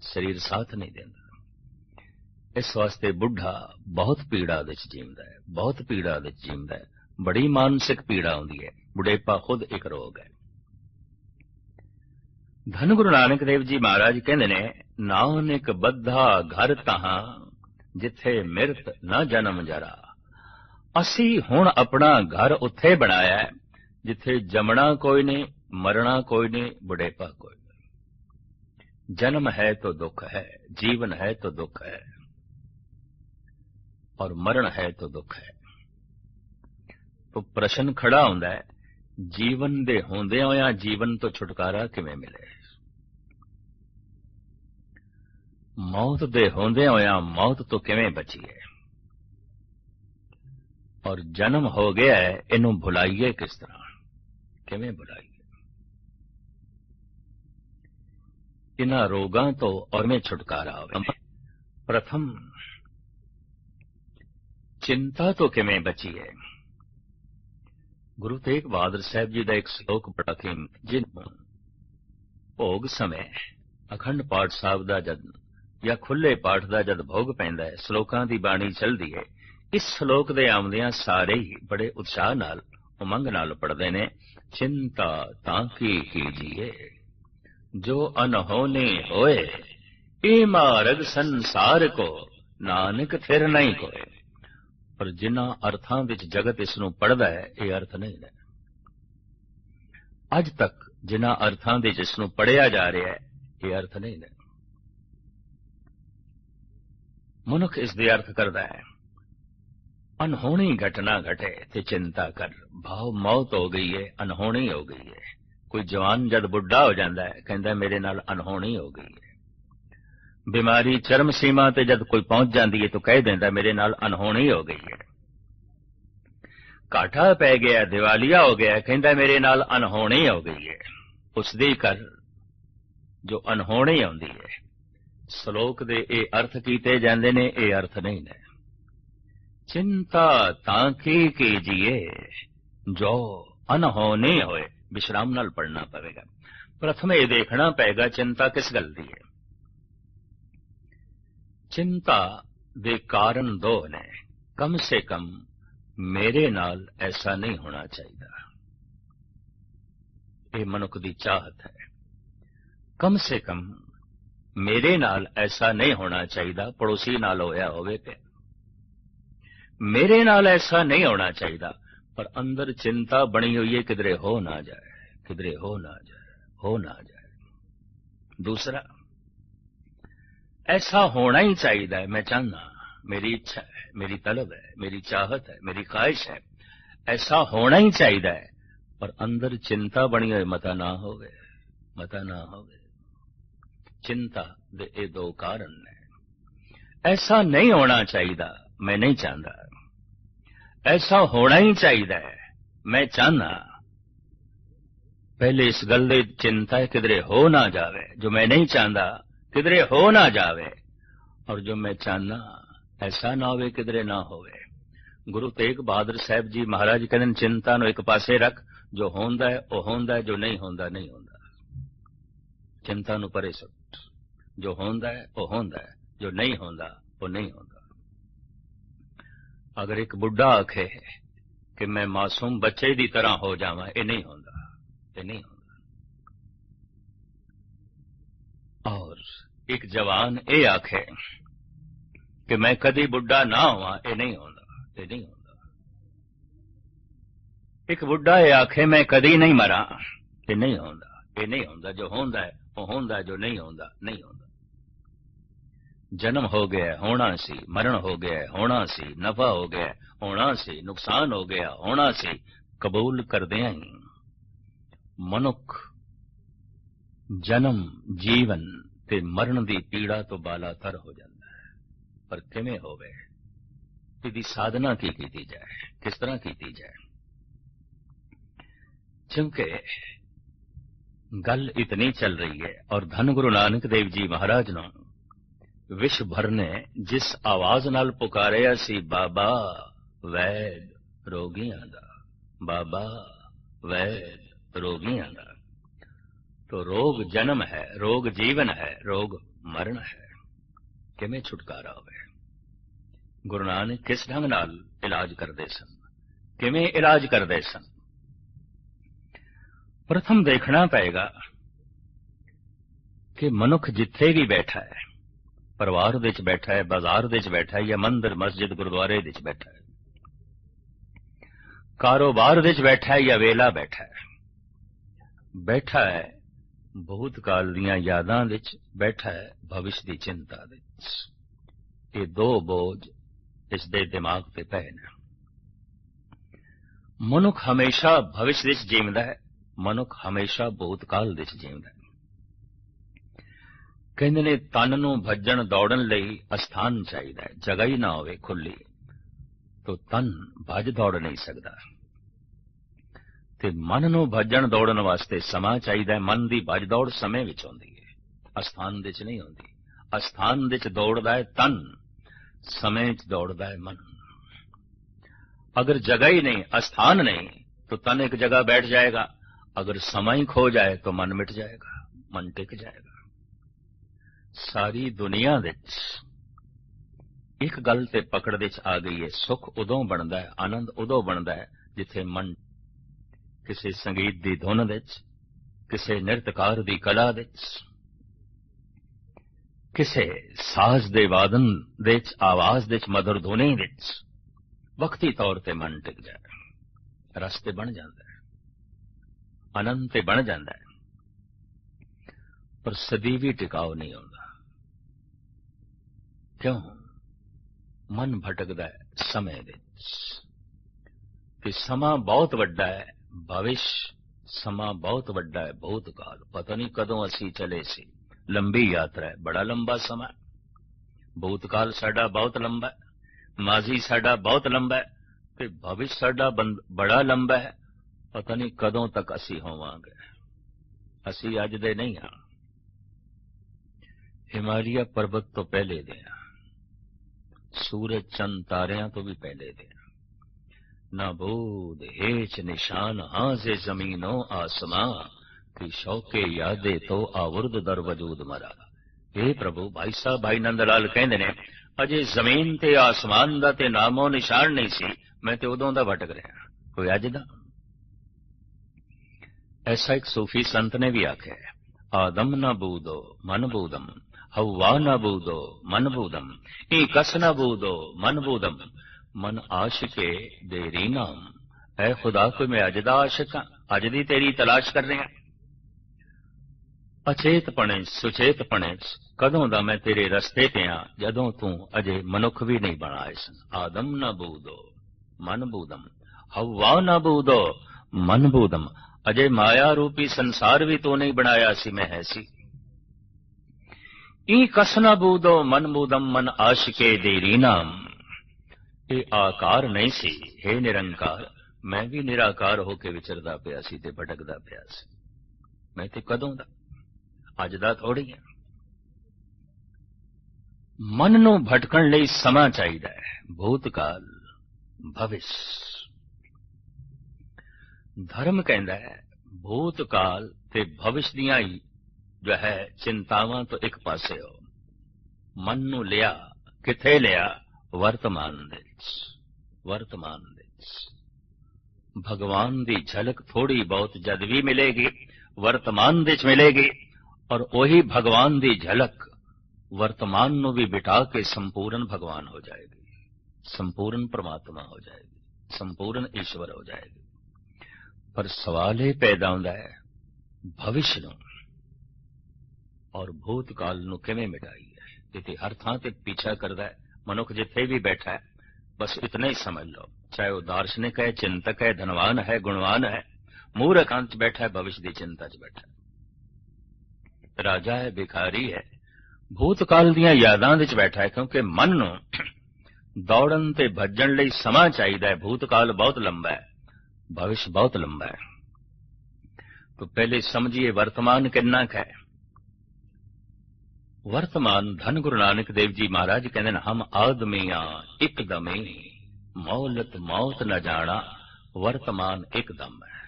ਸਰੀਰ ਸਾਥ ਨਹੀਂ ਦਿੰਦਾ। ਇਸ ਵਾਸਤੇ ਬੁੱਢਾ ਬਹੁਤ ਪੀੜਾ ਵਿੱਚ ਜੀਵਦਾ ਹੈ, ਬਹੁਤ ਪੀੜਾ ਵਿੱਚ ਜੀਵਦਾ ਹੈ। ਬੜੀ ਮਾਨਸਿਕ ਪੀੜਾ ਹੁੰਦੀ ਹੈ, ਬੁਢੇਪਾ ਖੁਦ ਇੱਕ ਰੋਗ ਹੈ। ਧੰਨ ਗੁਰੂ ਨਾਨਕ ਦੇਵ ਜੀ ਮਹਾਰਾਜ ਕਹਿੰਦੇ ਨੇ, ਨਾਨਕ ਬੱਧਾ ਘਰ ਤਹਾਂ, ਜਿੱਥੇ ਮਿਰਤ ਨਾ ਜਨਮ ਜਰਾ। ਅਸੀਂ ਹੁਣ ਆਪਣਾ ਘਰ ਉੱਥੇ ਬਣਾਇਆ ਜਿੱਥੇ ਜਮਣਾ ਕੋਈ ਨਹੀਂ, ਮਰਣਾ ਕੋਈ ਨਹੀਂ, ਬੁਢੇਪਾ ਕੋਈ ਨਹੀਂ। ਜਨਮ ਹੈ ਤਾਂ ਦੁੱਖ ਹੈ, ਜੀਵਨ ਹੈ ਤਾਂ ਦੁੱਖ ਹੈ, ਔਰ ਮਰਨ ਹੈ ਤਾਂ ਦੁੱਖ ਹੈ। तो ਪ੍ਰਸ਼ਨ ਖੜਾ ਹੁੰਦਾ ਹੈ, ਜੀਵਨ ਦੇ ਹੁੰਦਿਆਂ ਹੋਇਆ ਜੀਵਨ ਤੋਂ ਛੁਟਕਾਰਾ ਕਿਵੇਂ ਮਿਲੇ? ਮੌਤ ਦੇ ਹੁੰਦਿਆਂ ਹੋਇਆਂ ਮੌਤ ਤੋਂ ਕਿਵੇਂ ਬਚੀਏ? ਔਰ ਜਨਮ ਹੋ ਗਿਆ ਹੈ, ਇਹਨੂੰ ਭੁਲਾਈਏ ਕਿਸ ਤਰ੍ਹਾਂ? ਕਿਵੇਂ ਭੁਲਾਈਏ ਇਨ੍ਹਾਂ ਰੋਗਾਂ ਤੋਂ ਔਰ ਮੈਂ ਛੁਟਕਾਰਾ ਆਵੇ। ਪ੍ਰਥਮ, ਚਿੰਤਾ ਤੋਂ ਕਿਵੇਂ ਬਚੀਏ? ਗੁਰੂ ਤੇਗ ਬਹਾਦਰ ਸਾਹਿਬ ਜੀ ਦਾ ਇੱਕ ਸ਼ਲੋਕ ਪੜਾ ਕੇ ਜਿਨ ਭੋਗ ਸਮੇਂ ਅਖੰਡ ਪਾਠ ਸਾਹਿਬ ਦਾ ਜਦ ਜਾਂ ਖੁੱਲੇ ਪਾਠ ਦਾ ਜਦ ਭੋਗ ਪੈਂਦਾ ਹੈ, ਸ਼ਲੋਕਾਂ ਦੀ ਬਾਣੀ ਚੱਲਦੀ ਹੈ। ਇਸ ਸ਼ਲੋਕ ਦੇ ਆਉਂਦਿਆਂ ਸਾਰੇ ਹੀ ਬੜੇ ਉਤਸ਼ਾਹ ਨਾਲ, ਉਮੰਗ ਨਾਲ ਪੜਦੇ ਨੇ। ਚਿੰਤਾ ਤਾਂ ਕੀ ਕੀਜੀਏ ਜੋ ਅਨਹੋਨੇ ਹੋਏ ਇਹ ਮਾਰਗ ਸੰਸਾਰ ਕੋ ਨਾਨਕ ਫਿਰ ਨਹੀਂ ਕੋਏ। ਪਰ ਜਿਨ੍ਹਾਂ ਅਰਥਾਂ ਵਿੱਚ ਜਗਤ ਇਸ ਨੂੰ ਪੜਦਾ ਹੈ, ਇਹ ਅਰਥ ਨਹੀਂ ਨੇ। ਅੱਜ ਤੱਕ ਜਿਨ੍ਹਾਂ ਅਰਥਾਂ ਵਿੱਚ ਇਸ ਨੂੰ ਪੜਿਆ ਜਾ ਰਿਹਾ ਹੈ, ਇਹ ਅਰਥ ਨਹੀਂ ਨੇ। ਮਨੁੱਖ ਇਸ ਦੇ ਅਰਥ ਕਰਦਾ ਹੈ। ਅਨਹੋਣੀ ਘਟਨਾ ਘਟੇ ਤੇ ਚਿੰਤਾ ਕਰ। ਭਾਵ ਮੌਤ ਹੋ ਗਈ ਏ ਅਨਹੋਣੀ ਹੋ ਗਈ ਏ। ਕੋਈ ਜਵਾਨ ਜਦ ਬੁੱਢਾ ਹੋ ਜਾਂਦਾ ਹੈ, ਕਹਿੰਦਾ ਮੇਰੇ ਨਾਲ ਅਨਹੋਣੀ ਹੋ ਗਈ ਏ। ਬਿਮਾਰੀ ਚਰਮ ਸੀਮਾ ਤੇ ਜਦ ਕੋਈ ਪਹੁੰਚ ਜਾਂਦੀ ਏ ਤਾਂ ਕਹਿ ਦਿੰਦਾ ਮੇਰੇ ਨਾਲ ਅਨਹੋਣੀ ਹੋ ਗਈ ਏ। ਕਾਠਾ ਪੈ ਗਿਆ, ਦਿਵਾਲੀਆ ਹੋ ਗਿਆ, ਕਹਿੰਦਾ ਮੇਰੇ ਨਾਲ ਅਨਹੋਣੀ ਹੋ ਗਈ ਏ। ਉਸ ਦੀ ਕਰ ਜੋ ਅਨਹੋਣੀ ਆਉਂਦੀ ਹੈ ਸ਼ਲੋਕ ਦੇ ਇਹ ਅਰਥ ਕੀਤੇ ਜਾਂਦੇ ਨੇ, ਇਹ ਅਰਥ ਨਹੀਂ ਨੇ। ਚਿੰਤਾ ਤਾਂ ਕੀ ਕੀਜੀਏ ਜੋ ਅਨਹੋਣੀ ਹੋਏ, ਵਿਸ਼ਰਾਮ ਨਾਲ ਪੜਨਾ ਪਵੇਗਾ। ਪ੍ਰਥਮ ਇਹ ਦੇਖਣਾ ਪਏਗਾ ਚਿੰਤਾ ਕਿਸ ਗੱਲ ਦੀ ਹੈ। ਚਿੰਤਾ ਦੇ ਕਾਰਨ ਦੋ ਨੇ। ਕਮ ਸੇ ਕਮ ਮੇਰੇ ਨਾਲ ਐਸਾ ਨਹੀਂ ਹੋਣਾ ਚਾਹੀਦਾ। ਇਹ ਮਨੁੱਖ ਦੀ ਚਾਹਤ ਹੈ। ਕਮ ਸੇ ਕਮ ਮੇਰੇ ਨਾਲ ਐਸਾ ਨਹੀਂ ਹੋਣਾ ਚਾਹੀਦਾ, ਪੜੋਸੀ ਨਾਲ ਹੋਇਆ ਹੋਵੇ ਤੇ। ਮੇਰੇ ਨਾਲ ਐਸਾ ਨਹੀਂ ਹੋਣਾ ਚਾਹੀਦਾ। ਪਰ ਅੰਦਰ ਚਿੰਤਾ ਬਣੀ ਹੋਈ ਹੈ ਕਿਧਰੇ ਹੋ ਨਾ ਜਾਏ, ਕਿਧਰੇ ਹੋ ਨਾ ਜਾਏ, ਹੋ ਨਾ ਜਾਏ। ਦੂਸਰਾ, ਐਸਾ ਹੋਣਾ ਹੀ ਚਾਹੀਦਾ ਹੈ ਮੈਂ ਚਾਹਨਾ ਮੇਰੀ ਇੱਛਾ ਹੈ, ਮੇਰੀ ਤਲਬ ਹੈ, ਮੇਰੀ ਚਾਹਤ ਹੈ, ਮੇਰੀ ਖਾਹਿਸ਼ ਹੈ। ਐਸਾ ਹੋਣਾ ਹੀ ਚਾਹੀਦਾ ਹੈ ਪਰ ਅੰਦਰ ਚਿੰਤਾ ਬਣੀ ਹੋਈ ਮਤਾ ਨਾ ਹੋਵੇ, ਮਤਾ ਨਾ ਹੋਵੇ। ਚਿੰਤਾ ਦੇ ਇਹ ਦੋ ਕਾਰਨ ਨੇ। ਐਸਾ ਨਹੀਂ ਹੋਣਾ ਚਾਹੀਦਾ। ਮੈਂ ਨਹੀਂ ਚਾਹੁੰਦਾ। ਐਸਾ ਹੋਣਾ ਹੀ ਚਾਹੀਦਾ ਹੈ। ਮੈਂ ਚਾਹਨਾ ਪਹਿਲੇ ਇਸ ਗੱਲ ਦੀ ਚਿੰਤਾ ਹੈ, ਕਿਧਰੇ ਹੋ ਨਾ ਜਾਵੇ। ਜੋ ਮੈਂ ਨਹੀਂ ਚਾਹੁੰਦਾ, ਕਿਧਰੇ ਹੋ ਨਾ ਜਾਵੇ। ਔਰ ਜੋ ਮੈਂ ਚਾਹਨਾ ਐਸਾ ਨਾ ਹੋਵੇ, ਕਿਧਰੇ ਨਾ ਹੋਵੇ। ਗੁਰੂ ਤੇਗ ਬਹਾਦਰ ਸਾਹਿਬ ਜੀ ਮਹਾਰਾਜ ਕਹਿੰਦੇ ਨੇ, ਚਿੰਤਾ ਨੂੰ ਇੱਕ ਪਾਸੇ ਰੱਖ। ਜੋ ਹੁੰਦਾ ਹੈ, ਉਹ ਹੁੰਦਾ ਹੈ, ਜੋ ਨਹੀਂ ਹੁੰਦਾ ਨਹੀਂ ਹੁੰਦਾ। ਚਿੰਤਾ ਨੂੰ ਪਰੇ ਸੁੱਟ। ਜੋ ਹੁੰਦਾ ਹੈ, ਉਹ ਹੁੰਦਾ ਹੈ। ਜੋ ਨਹੀਂ ਹੁੰਦਾ, ਉਹ ਨਹੀਂ ਹੁੰਦਾ। ਅਗਰ ਇੱਕ ਬੁੱਢਾ ਆਖੇ ਕਿ ਮੈਂ ਮਾਸੂਮ ਬੱਚੇ ਦੀ ਤਰ੍ਹਾਂ ਹੋ ਜਾਵਾਂ ਇਹ ਨਹੀਂ ਹੁੰਦਾ ਇਹ ਨਹੀਂ ਹੁੰਦਾ ਔਰ ਇੱਕ ਜਵਾਨ ਇਹ ਆਖੇ ਕਿ ਮੈਂ ਕਦੀ ਬੁੱਢਾ ਨਾ ਹੋਵਾਂ ਇਹ ਨਹੀਂ ਹੁੰਦਾ ਇਹ ਨਹੀਂ ਹੁੰਦਾ ਇੱਕ ਬੁੱਢਾ ਇਹ ਆਖੇ ਮੈਂ ਕਦੀ ਨਹੀਂ ਮਰਾਂ ਇਹ ਨਹੀਂ ਹੁੰਦਾ ਇਹ ਨਹੀਂ ਹੁੰਦਾ ਜੋ ਹੁੰਦਾ ਹੈ ਉਹ ਹੁੰਦਾ ਜੋ ਨਹੀਂ ਹੁੰਦਾ ਨਹੀਂ ਹੁੰਦਾ ਜਨਮ ਹੋ ਗਿਆ, ਹੋਣਾ ਸੀ, ਮਰਨ ਹੋ ਗਿਆ, ਹੋਣਾ ਸੀ, ਨਫਾ ਹੋ ਗਿਆ, ਹੋਣਾ ਸੀ, ਨੁਕਸਾਨ ਹੋ ਗਿਆ, ਹੋਣਾ ਸੀ, ਕਬੂਲ ਕਰਦਿਆਂ ਹੀ। ਮਨੁੱਖ ਜਨਮ, ਜੀਵਨ ਤੇ ਮਰਨ ਦੀ ਪੀੜਾ ਤੋਂ ਬਾਲਾਤਰ ਹੋ ਜਾਂਦਾ ਹੈ। ਪਰ ਕਿਵੇਂ ਹੋਵੇ? ਇਹਦੀ ਸਾਧਨਾ ਕੀ ਕੀਤੀ ਜਾਏ? ਕਿਸ ਤਰ੍ਹਾਂ ਕੀਤੀ ਜਾਏ? ਕਿਉਂਕਿ ਗੱਲ ਇਤਨੀ ਚੱਲ ਰਹੀ ਹੈ ਔਰ ਧੰਨ ਗੁਰੂ ਨਾਨਕ ਦੇਵ ਜੀ ਮਹਾਰਾਜ ਨੂੰ ਵਿਸ਼ਵ ਭਰ ਨੇ ਜਿਸ ਆਵਾਜ਼ ਨਾਲ ਪੁਕਾਰਿਆ ਸੀ, ਬਾਬਾ, ਵੈਦ ਰੋਗੀਆਂ ਦਾ। ਬਾਬਾ, ਵੈਦ ਰੋਗੀਆਂ ਦਾ। ਤੋ ਰੋਗ ਜਨਮ ਹੈ, ਰੋਗ ਜੀਵਨ ਹੈ, ਰੋਗ ਮਰਨ ਹੈ। ਕਿਵੇਂ ਛੁਟਕਾਰਾ ਹੋਵੇ? ਗੁਰੂ ਨਾਨਕ ਕਿਸ ਢੰਗ ਨਾਲ ਇਲਾਜ ਕਰਦੇ ਸਨ? ਕਿਵੇਂ ਇਲਾਜ ਕਰਦੇ ਸਨ? ਪ੍ਰਥਮ ਦੇਖਣਾ ਪਏਗਾ ਕਿ ਮਨੁੱਖ ਜਿੱਥੇ ਵੀ ਬੈਠਾ ਹੈ ਪਰਿਵਾਰ ਵਿੱਚ ਬੈਠਾ ਹੈ, ਬਾਜ਼ਾਰ ਵਿੱਚ ਬੈਠਾ ਹੈ ਜਾਂ ਮੰਦਰ, ਮਸਜਿਦ, ਗੁਰਦੁਆਰੇ ਵਿੱਚ ਬੈਠਾ ਹੈ। ਕਾਰੋਬਾਰ ਵਿੱਚ ਬੈਠਾ ਹੈ ਜਾਂ ਵੇਲਾ ਬੈਠਾ ਹੈ। ਬੈਠਾ ਹੈ, ਬਹੁਤ ਕਾਲ ਦੀਆਂ ਯਾਦਾਂ ਵਿੱਚ ਬੈਠਾ ਹੈ, ਭਵਿਸ਼ ਦੀ ਚਿੰਤਾ ਵਿੱਚ। ਇਹ ਦੋ ਬੋਝ ਇਸ ਦੇ ਦਿਮਾਗ ਤੇ ਪਏ ਨੇ। ਮਨੁੱਖ ਹਮੇਸ਼ਾ ਭਵਿਸ਼ ਵਿੱਚ ਜੀਵਦਾ ਹੈ, ਮਨੁੱਖ ਹਮੇਸ਼ਾ ਭੂਤਕਾਲ ਵਿੱਚ ਜੀਵਦਾ ਹੈ। ਕਹਿੰਦੇ ਨੇ ਤਨ ਨੂੰ ਭੱਜਣ ਦੌੜਨ ਲਈ ਅਸਥਾਨ ਚਾਹੀਦਾ ਹੈ ਜਗ੍ਹਾ ਹੀ ਨਾ ਹੋਵੇ ਖੁੱਲੀ ਤੋ ਤਨ ਭੱਜ ਦੌੜ ਨਹੀਂ ਸਕਦਾ ਤੇ ਮਨ ਨੂੰ ਭੱਜਣ ਦੌੜਨ ਵਾਸਤੇ ਸਮਾਂ ਚਾਹੀਦਾ ਹੈ ਮਨ ਦੀ ਭੱਜ ਦੌੜ ਸਮੇਂ ਵਿੱਚ ਹੁੰਦੀ ਹੈ ਅਸਥਾਨ ਵਿੱਚ ਨਹੀਂ ਹੁੰਦੀ ਅਸਥਾਨ ਵਿੱਚ ਦੌੜਦਾ ਹੈ ਤਨ ਸਮੇਂ ਵਿੱਚ ਦੌੜਦਾ ਹੈ ਮਨ अगर जगह ही नहीं अस्थान नहीं तो तन एक जगह बैठ जाएगा अगर समय ही खो जाए तो मन मिट जाएगा मन टिक जाएगा ਸਾਰੀ ਦੁਨੀਆ ਵਿੱਚ ਇੱਕ ਗੱਲ ਤੇ ਪਕੜ ਵਿੱਚ ਆ ਗਈ ਹੈ। ਸੁਖ ਉਦੋਂ ਬਣਦਾ ਹੈ, ਆਨੰਦ ਉਦੋਂ ਬਣਦਾ ਹੈ, ਜਿੱਥੇ ਮਨ ਕਿਸੇ ਸੰਗੀਤ ਦੀ ਧੁਨ ਵਿੱਚ, ਕਿਸੇ ਨਿਰਤਕਾਰ ਦੀ ਕਲਾ ਵਿੱਚ, ਕਿਸੇ ਸਾਜ਼ ਦੇ ਵਾਦਨ ਦੇ ਵਿੱਚ, ਆਵਾਜ਼ ਦੇ ਵਿੱਚ ਮధుਰ ਧੁਨੀ ਵਿੱਚ ਵਕਤੀ ਤੌਰ ਤੇ ਮਨ ਟਿਕ ਜਾਏ ਰਸਤੇ ਬਣ ਜਾਂਦਾ ਹੈ। ਆਨੰਦ ਤੇ ਬਣ ਜਾਂਦਾ ਹੈ। ਪਰ ਸਦੀ ਵੀ ਟਿਕਾਉ ਨਹੀਂ ਹੁੰਦਾ ਕਿਉਂ? ਮਨ ਭਟਕਦਾ ਹੈ ਸਮੇਂ ਵਿੱਚ। ਕਿ ਸਮਾਂ ਬਹੁਤ ਵੱਡਾ ਹੈ, ਭਵਿਸ਼ ਸਮਾਂ ਬਹੁਤ ਵੱਡਾ ਹੈ, ਬਹੁਤ ਕਾਲ। ਪਤਾ ਨਹੀਂ ਕਦੋਂ ਅਸੀਂ ਚਲੇ ਸੀ। ਲੰਬੀ ਯਾਤਰਾ ਹੈ, ਬੜਾ ਲੰਬਾ ਸਮਾਂ ਬਹੁਤ ਕਾਲ ਸਾਡਾ ਬਹੁਤ ਲੰਬਾ ਹੈ ਮਾਜ਼ੀ ਸਾਡਾ ਬਹੁਤ ਲੰਬਾ ਹੈ, ਤੇ ਭਵਿਸ਼ ਸਾਡਾ ਬੜਾ ਲੰਬਾ ਹੈ। ਪਤਾ ਨਹੀਂ ਕਦੋਂ ਤੱਕ ਅਸੀਂ ਹੋਵਾਂਗੇ। ਅਸੀਂ ਅੱਜ ਦੇ ਨਹੀਂ ਹਾਂ। ਹਿਮਾਲਿਆ ਪਰਬਤ ਤੋਂ ਪਹਿਲੇ ਦੇ ਹਾਂ। ਸੂਰਜ ਚੰਦ ਤਾਰਿਆਂ ਤੋਂ ਵੀ ਪਹਿਲੇ ਦੇ ਹਾਂ ਨਾ ਬੋਧ ਹੇਚ ਨਿਸ਼ਾਨ, ਹਾਂ ਸੇ ਜ਼ਮੀਨੋਂ ਆਸਮਾਂ ਕਿ ਸ਼ੌਕੇ ਯਾਦੇ ਤੋਂ ਆਵਰਦ ਦਰ ਵਜੂਦ ਮਰਾ। ਇਹ ਪ੍ਰਭੂ, ਭਾਈ ਸਾਹਿਬ, ਭਾਈ ਨੰਦ ਲਾਲ ਕਹਿੰਦੇ ਨੇ, ਅਜੇ ਜ਼ਮੀਨ ਤੇ ਆਸਮਾਨ ਦਾ ਤੇ ਨਾਮੋ ਨਿਸ਼ਾਨ ਨਹੀਂ ਸੀ, ਮੈਂ ਤੇ ਉਦੋਂ ਦਾ ਭਟਕ ਰਿਹਾ। ਕੋਈ ਅੱਜ ਦਾ? ਐਸਾ ਇੱਕ ਸੂਫੀ ਸੰਤ ਨੇ ਵੀ ਆਖਿਆ ਆਦਮ ਨਾ ਬੂਦੋ, ਮਨ ਬੂਦਮ। ਹਵਾ ਨਾ ਬੂਦੋ ਮਨ ਬੂਦਮ ਇਹ ਕਸ ਨਾ ਬੂਦੋ ਮਨ ਬੂਦਮ ਮਨ ਆਸ਼ਿਕੇ ਦੇ ਰੀਨਾਮ ਐ ਖੁਦਾ ਕੋਈ ਦਾ ਆਸ਼ਿਕ ਹਾਂ ਅੱਜ ਦੀ ਤੇਰੀ ਤਲਾਸ਼ ਕਰ ਰਿਹਾ। ਅਚੇਤ ਪਣੇ, ਸੁਚੇਤ ਪਣੇ, ਕਦੋਂ ਦਾ ਮੈਂ ਤੇਰੇ ਰਸਤੇ ਤੇ ਆ, ਜਦੋਂ ਤੂੰ ਅਜੇ ਮਨੁੱਖ ਵੀ ਨਹੀਂ ਬਣਾਏ ਸਨ ਆਦਮ ਨਾ ਬੂਦੋ ਮਨ ਬੂਦਮ ਹਵਾ ਨਾ ਬੂਦੋ ਮਨ ਬੂਦਮ ਅਜੇ ਮਾਇਆ ਰੂਪੀ ਸੰਸਾਰ ਵੀ ਤੂੰ ਨਹੀਂ ਬਣਾਇਆ ਸੀ, ਮੈਂ ਹੈ ਸੀ। ਈ ਕਸਨਾ ਬੂਦੋ ਮਨ ਬੂਦਮ ਮਨ ਆਸ਼ਿਕੇ ਦੇ ਇਹ ਆਕਾਰ ਨਹੀਂ ਸੀ हे ਨਿਰੰਕਾਰ, ਮੈਂ ਵੀ ਨਿਰਾਕਾਰ ਹੋ ਕੇ ਵਿਚਰਦਾ ਪਿਆ ਸੀ ਤੇ ਭਟਕਦਾ ਪਿਆ ਸੀ। ਮੈਂ ਤੇ ਕਦੋਂ ਦਾ? ਅੱਜ ਦਾ ਥੋੜੀ ਹੈ। ਮਨ ਨੂੰ ਭਟਕਣ ਲਈ ਸਮਾਂ ਚਾਹੀਦਾ ਹੈ, ਭੂਤਕਾਲ, ਭਵਿਸ਼। ਧਰਮ ਕਹਿੰਦਾ ਹੈ, ਭੂਤਕਾਲ ਤੇ ਭਵਿਸ਼ ਦੀਆਂ ਹੀ ਜੋ ਹੈ ਚਿੰਤਾਵਾਂ ਤੋਂ ਇੱਕ ਪਾਸੇ ਹੋ ਮਨ ਨੂੰ ਲਿਆ, ਕਿੱਥੇ ਲਿਆ? ਵਰਤਮਾਨ ਦੇ ਵਿੱਚ, ਵਰਤਮਾਨ ਦੇ ਵਿੱਚ। ਭਗਵਾਨ ਦੀ ਝਲਕ ਥੋੜੀ ਬਹੁਤ ਜਦ ਵੀ ਮਿਲੇਗੀ, ਵਰਤਮਾਨ ਦੇ ਵਿੱਚ ਮਿਲੇਗੀ, ਔਰ ਉਹੀ ਭਗਵਾਨ ਦੀ ਝਲਕ ਵਰਤਮਾਨ ਨੂੰ ਵੀ ਬਿਟਾ ਕੇ ਸੰਪੂਰਨ ਭਗਵਾਨ ਹੋ ਜਾਏਗੀ। ਸੰਪੂਰਨ ਪਰਮਾਤਮਾ ਹੋ ਜਾਏਗੀ, ਸੰਪੂਰਨ ਈਸ਼ਵਰ ਹੋ ਜਾਏਗੀ। ਪਰ ਸਵਾਲ ਇਹ ਪੈਦਾ ਹੁੰਦਾ ਹੈ, ਭਵਿਸ਼ ਨੂੰ ਔਰ ਭੂਤ ਕਾਲ ਨੂੰ ਕਿਵੇਂ ਮਿਟਾਈ ਹੈ ਇਤੇ ਹਰ ਥਾਂ ਤੇ ਪਿੱਛਾ ਕਰਦਾ ਹੈ। ਮਨੁੱਖ ਜਿੱਥੇ ਵੀ ਬੈਠਾ ਹੈ, ਬਸ ਇਤਨਾ ਹੀ ਸਮਝ ਲਓ। ਚਾਹੇ ਉਹ ਦਾਰਸ਼ਨਿਕ ਹੈ, ਚਿੰਤਕ ਹੈ, ਧਨਵਾਨ ਹੈ, ਗੁਣਵਾਨ ਹੈ ਮੂਰ ਅਕਾਂਤ ਬੈਠਾ ਹੈ, ਭਵਿਸ਼ ਦੀ ਚਿੰਤਾ 'ਚ ਬੈਠਾ ਹੈ। ਰਾਜਾ ਹੈ ਬਿਖਾਰੀ ਹੈ ਭੂਤ ਕਾਲ ਦੀਆਂ ਯਾਦਾਂ ਵਿੱਚ ਬੈਠਾ ਹੈ, ਕਿਉਂਕਿ ਮਨ ਨੂੰ ਦੌੜਨ ਤੇ ਭੱਜਣ ਲਈ ਸਮਾਂ ਚਾਹੀਦਾ ਹੈ। ਭੂਤ ਕਾਲ ਬਹੁਤ ਲੰਬਾ ਹੈ, ਭਵਿਸ਼ ਬਹੁਤ ਲੰਬਾ ਹੈ। ਤਾਂ ਪਹਿਲੇ ਸਮਝੀਏ, ਵਰਤਮਾਨ ਕਿੰਨਾ ਹੈ? ਵਰਤਮਾਨ ਧਨ ਗੁਰੂ ਨਾਨਕ ਦੇਵ ਜੀ ਮਹਾਰਾਜ ਕਹਿੰਦੇ ਨੇ, ਹਮ ਆਦਮੀਆਂ ਇੱਕਦਮੇ ਮੌਲਤ ਮੌਤ ਨਾ ਜਾਣਾ, ਵਰਤਮਾਨ ਇੱਕਦਮ ਹੈ।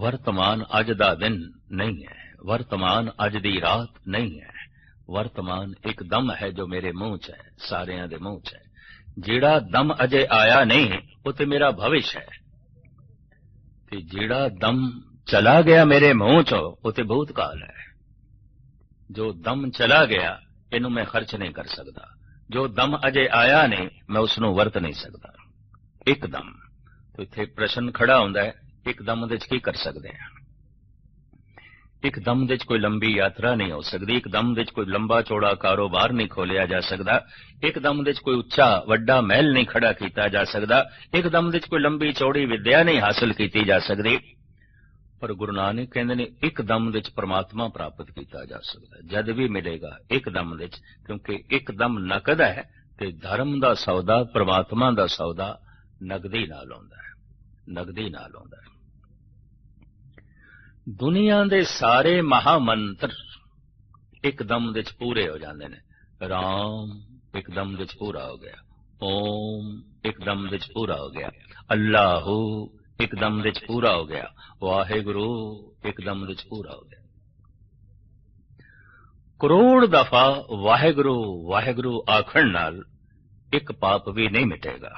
ਵਰਤਮਾਨ ਅੱਜ ਦਾ ਦਿਨ ਨਹੀਂ ਹੈ, ਵਰਤਮਾਨ ਅੱਜ ਦੀ ਰਾਤ ਨਹੀਂ ਹੈ, ਵਰਤਮਾਨ ਇੱਕ ਦਮ ਹੈ ਜੋ ਮੇਰੇ ਮੂੰਹ 'ਚ ਹੈ, ਸਾਰਿਆਂ ਦੇ ਮੂੰਹ 'ਚ ਹੈ। ਜਿਹੜਾ ਦਮ ਅਜੇ ਆਇਆ ਨਹੀਂ, ਉਹ ਤੇ ਮੇਰਾ ਭਵਿਸ਼ ਹੈ। ਤੇ ਜਿਹੜਾ ਦਮ ਚਲਾ ਗਿਆ ਮੇਰੇ ਮੂੰਹ 'ਚੋਂ, ਉਹ ਤੇ ਬਹੁਤ ਕਾਲ ਹੈ। ਜੋ ਦਮ ਚਲਾ ਗਿਆ, ਇਹਨੂੰ ਮੈਂ ਖਰਚ ਨਹੀਂ ਕਰ ਸਕਦਾ। ਜੋ ਦਮ ਅਜੇ ਆਇਆ ਨਹੀਂ, ਮੈਂ ਉਸ ਨੂੰ ਵਰਤ ਨਹੀਂ ਸਕਦਾ। ਇੱਕਦਮ ਤੇ ਇੱਥੇ ਪ੍ਰਸ਼ਨ ਖੜਾ ਹੁੰਦਾ ਹੈ ਇੱਕਦਮ ਦੇ ਵਿੱਚ ਕੀ ਕਰ ਸਕਦੇ ਹਾਂ? ਇੱਕਦਮ ਦੇ ਵਿੱਚ ਕੋਈ ਲੰਬੀ ਯਾਤਰਾ ਨਹੀਂ ਹੋ ਸਕਦੀ ਇੱਕਦਮ ਦੇ ਵਿੱਚ ਕੋਈ ਲੰਬਾ ਚੌੜਾ ਕਾਰੋਬਾਰ ਨਹੀਂ ਖੋਲਿਆ ਜਾ ਸਕਦਾ ਇੱਕਦਮ ਦੇ ਵਿੱਚ ਕੋਈ ਉੱਚਾ, ਵੱਡਾ ਮਹਿਲ ਨਹੀਂ ਖੜਾ ਕੀਤਾ ਜਾ ਸਕਦਾ ਇੱਕਦਮ ਦੇ ਵਿੱਚ ਕੋਈ ਲੰਬੀ ਚੌੜੀ ਵਿਦਿਆ ਨਹੀਂ ਹਾਸਲ ਕੀਤੀ ਜਾ ਸਕਦੀ। ਪਰ ਗੁਰੂ ਨਾਨਕ ਕਹਿੰਦੇ ਨੇ ਇੱਕਦਮ ਦਮ ਵਿੱਚ ਪ੍ਰਮਾਤਮਾ ਪ੍ਰਾਪਤ ਕੀਤਾ ਜਾ ਸਕਦਾ ਜਦ ਵੀ ਮਿਲੇਗਾ ਇੱਕਦਮ ਦੇ ਵਿੱਚ, ਕਿਉਂਕਿ ਇੱਕਦਮ ਨਕਦ ਹੈ ਤੇ ਧਰਮ ਦਾ ਸੌਦਾ, ਪ੍ਰਮਾਤਮਾ ਦਾ ਸੌਦਾ ਨਗਦੀ ਨਾਲ ਆਉਂਦਾ ਹੈ। ਨਗਦੀ ਨਾਲ ਆਉਂਦਾ ਹੈ। ਦੁਨੀਆ ਦੇ ਸਾਰੇ ਮਹਾਮੰਤਰ ਇੱਕਦਮ ਵਿੱਚ ਪੂਰੇ ਹੋ ਜਾਂਦੇ ਨੇ। ਰਾਮ ਇੱਕਦਮ ਦੇ ਚ ਪੂਰਾ ਹੋ ਗਿਆ। ਓਮ ਇੱਕਦਮ ਵਿੱਚ ਚ ਪੂਰਾ ਹੋ ਗਿਆ। ਅੱਲਾਹੂ ਇੱਕਦਮ ਦੇ ਚ ਪੂਰਾ ਹੋ ਗਿਆ। ਵਾਹਿਗੁਰੂ, ਇੱਕਦਮ ਦੇ ਚ ਪੂਰਾ ਹੋ ਗਿਆ। ਕਰੋੜ ਦਫਾ ਵਾਹਿਗੁਰੂ ਵਾਹਿਗੁਰੂ ਆਖਣ ਨਾਲ ਇੱਕ ਪਾਪ ਵੀ ਨਹੀਂ ਮਿਟੇਗਾ।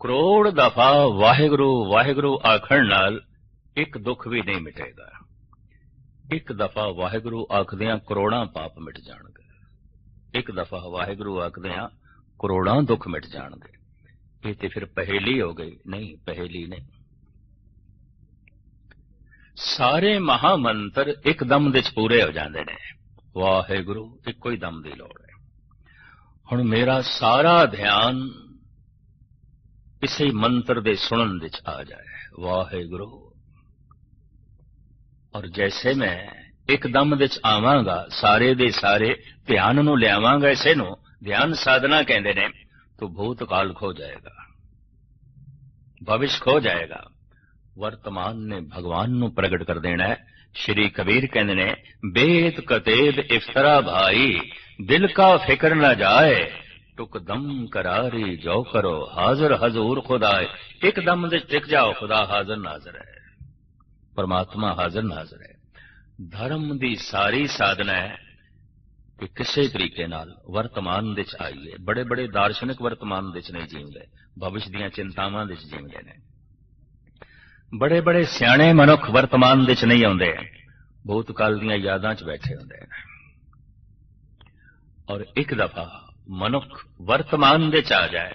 ਕਰੋੜ ਦਫਾ ਵਾਹਿਗੁਰੂ ਵਾਹਿਗੁਰੂ ਆਖਣ ਨਾਲ ਇੱਕ ਦੁੱਖ ਵੀ ਨਹੀਂ ਮਿਟੇਗਾ। ਇੱਕ ਦਫਾ ਵਾਹਿਗੁਰੂ ਆਖਦਿਆਂ ਕਰੋੜਾਂ ਪਾਪ ਮਿਟ ਜਾਣਗੇ। ਇੱਕ ਦਫਾ ਵਾਹਿਗੁਰੂ ਆਖਦਿਆਂ ਕਰੋੜਾਂ ਦੁੱਖ ਮਿਟ ਜਾਣਗੇ। ਇਹ ਤੇ ਫਿਰ ਪਹਿਲੀ ਹੋ ਗਈ। ਨਹੀਂ, ਪਹਿਲੀ ਨਹੀਂ। ਸਾਰੇ ਮਹਾ ਮੰਤਰ ਇੱਕਦਮ ਦੇ ਚ ਪੂਰੇ ਹੋ ਜਾਂਦੇ ਨੇ। ਵਾਹਿਗੁਰੂ, ਇੱਕੋ ਹੀ ਦਮ ਦੀ ਲੋੜ ਹੈ। ਹੁਣ ਮੇਰਾ ਸਾਰਾ ਧਿਆਨ ਇਸੇ ਮੰਤਰ ਦੇ ਸੁਣਨ ਵਿੱਚ ਆ ਜਾਏ। ਵਾਹਿਗੁਰੂ, ਔਰ ਜੈਸੇ ਮੈਂ ਇੱਕਦਮ ਵਿੱਚ ਆਵਾਂਗਾ, ਸਾਰੇ ਦੇ ਸਾਰੇ ਧਿਆਨ ਨੂੰ ਲਿਆਵਾਂਗਾ, ਇਸੇ ਨੂੰ ਧਿਆਨ ਸਾਧਨਾ ਕਹਿੰਦੇ ਨੇ। तो भूतकाल खो जाएगा भविष्य खो जाएगा ਵਰਤਮਾਨ ਨੇ ਭਗਵਾਨ ਨੂੰ ਪ੍ਰਗਟ ਕਰ ਦੇਣਾ ਹੈ ਸ਼੍ਰੀ ਕਬੀਰ ਕਹਿੰਦੇ ਨੇ ਬੇਤ ਕਤੇਬ ਇਫਤਰਾ ਭਾਈ ਦਿਲ ਕਾ ਫਿਕਰ ਨਾ ਜਾਏ ਟੁਕ ਦਮ ਕਰਾਰੀ ਜੋ ਕਰੋ ਹਾਜ਼ਰ ਹਜ਼ੂਰ ਖੁਦਾਏ ਇੱਕਦਮ ਦੇ ਟਿਕ ਜਾਓ ਖੁਦਾ ਹਾਜ਼ਰ ਨਾਜ਼ਰ ਹੈ ਪਰਮਾਤਮਾ ਹਾਜ਼ਰ ਨਾਜ਼ਰ ਹੈ ਧਰਮ ਦੀ ਸਾਰੀ ਸਾਧਨਾ ਹੈ ਕਿ ਕਿਸੇ ਤਰੀਕੇ ਨਾਲ ਵਰਤਮਾਨ ਦੇ ਚ ਆਈਏ ਬੜੇ ਬੜੇ ਦਾਰਸ਼ਨਿਕ ਵਰਤਮਾਨ ਦੇ ਚ ਨਹੀਂ ਜੀਉਂਦੇ। ਭਵਿਸ਼ ਦੀਆਂ ਚਿੰਤਾਵਾਂ ਦੇ ਚ ਜੀਉਂਦੇ ਨੇ। ਬੜੇ ਬੜੇ ਸਿਆਣੇ ਮਨੁੱਖ ਵਰਤਮਾਨ ਦੇ ਚ ਨਹੀਂ ਆਉਂਦੇ। ਬਹੁਤ ਕਾਲ ਦੀਆਂ ਯਾਦਾਂ ਚ ਬੈਠੇ ਹੁੰਦੇ ਨੇ। ਔਰ ਇੱਕ ਦਫਾ ਮਨੁੱਖ ਵਰਤਮਾਨ ਦੇ ਚ ਆ ਜਾਏ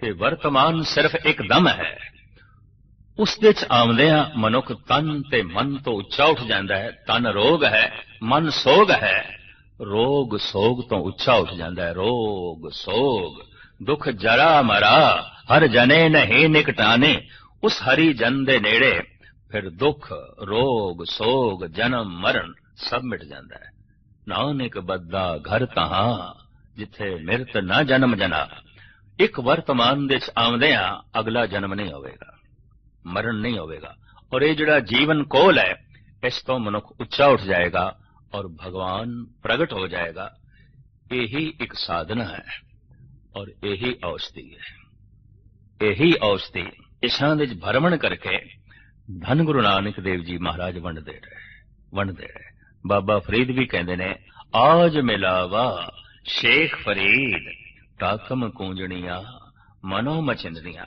ਤੇ ਵਰਤਮਾਨ ਸਿਰਫ ਇੱਕ ਦਮ ਹੈ। ਉਸ ਦੇ ਚ ਆਉਂਦਿਆਂ ਮਨੁੱਖ ਤਨ ਤੇ ਮਨ ਤੋਂ ਉੱਚਾ ਉੱਠ ਜਾਂਦਾ ਹੈ। ਤਨ ਰੋਗ ਹੈ, ਮਨ ਸੋਗ ਹੈ। ਰੋਗ ਸੋਗ ਤੋਂ ਉੱਚਾ ਉੱਠ ਜਾਂਦਾ ਹੈ, ਰੋਗ ਸੋਗ। ਦੁੱਖ ਜਰਾ ਮਰਾ, ਹਰ ਜਨੇ ਨਹੀਂ ਨਿਕਟਾਨੇ। ਉਸ ਹਰੀ ਜਨ ਦੇ ਨੇੜੇ ਫਿਰ ਦੁੱਖ, ਰੋਗ, ਸੋਗ, ਜਨਮ, ਮਰਨ ਸਭ ਮਿਟ ਜਾਂਦਾ ਹੈ। ਨਾਨਕ ਬੱਦਾ ਘਰ ਤਹਾਂ ਜਿੱਥੇ ਮਿਰਤ ਨਾ ਜਨਮ ਜਨਾ। ਇੱਕ ਵਰਤਮਾਨ ਦੇ ਚ ਆਉਂਦਿਆਂ ਅਗਲਾ ਜਨਮ ਨਹੀਂ ਹੋਵੇਗਾ, ਮਰਨ ਨਹੀਂ ਹੋਵੇਗਾ। ਔਰ ਇਹ ਜਿਹੜਾ ਜੀਵਨ ਕੋਲ ਹੈ, ਇਸ ਤੋਂ ਮਨੁੱਖ ਉੱਚਾ ਉੱਠ ਜਾਏਗਾ। ਔਰ ਭਗਵਾਨ ਪ੍ਰਗਟ ਹੋ ਜਾਏਗਾ ਇਹੀ ਇੱਕ ਸਾਧਨਾ ਹੈ ਔਰ ਇਹੀ ਔਸ਼ਧੀ ਹੈ ਇਹੀ ਔਸ਼ਧੀ ਇਸ਼ਾਂ ਦੇ ਵਿੱਚ ਭਰਮਣ ਕਰਕੇ ਧੰਨ ਗੁਰੂ ਨਾਨਕ ਦੇਵ ਜੀ ਮਹਾਰਾਜ ਵੰਡਦੇ ਰਹੇ ਵੰਡਦੇ ਰਹੇ ਬਾਬਾ ਫਰੀਦ ਵੀ ਕਹਿੰਦੇ ਨੇ ਆਜ ਮਿਲਾਵਾ ਸ਼ੇਖ ਫਰੀਦ ਤਾਕਮ ਕੂੰਜਣੀਆਂ ਮਨੋ ਮਚਿੰਦਨੀਆਂ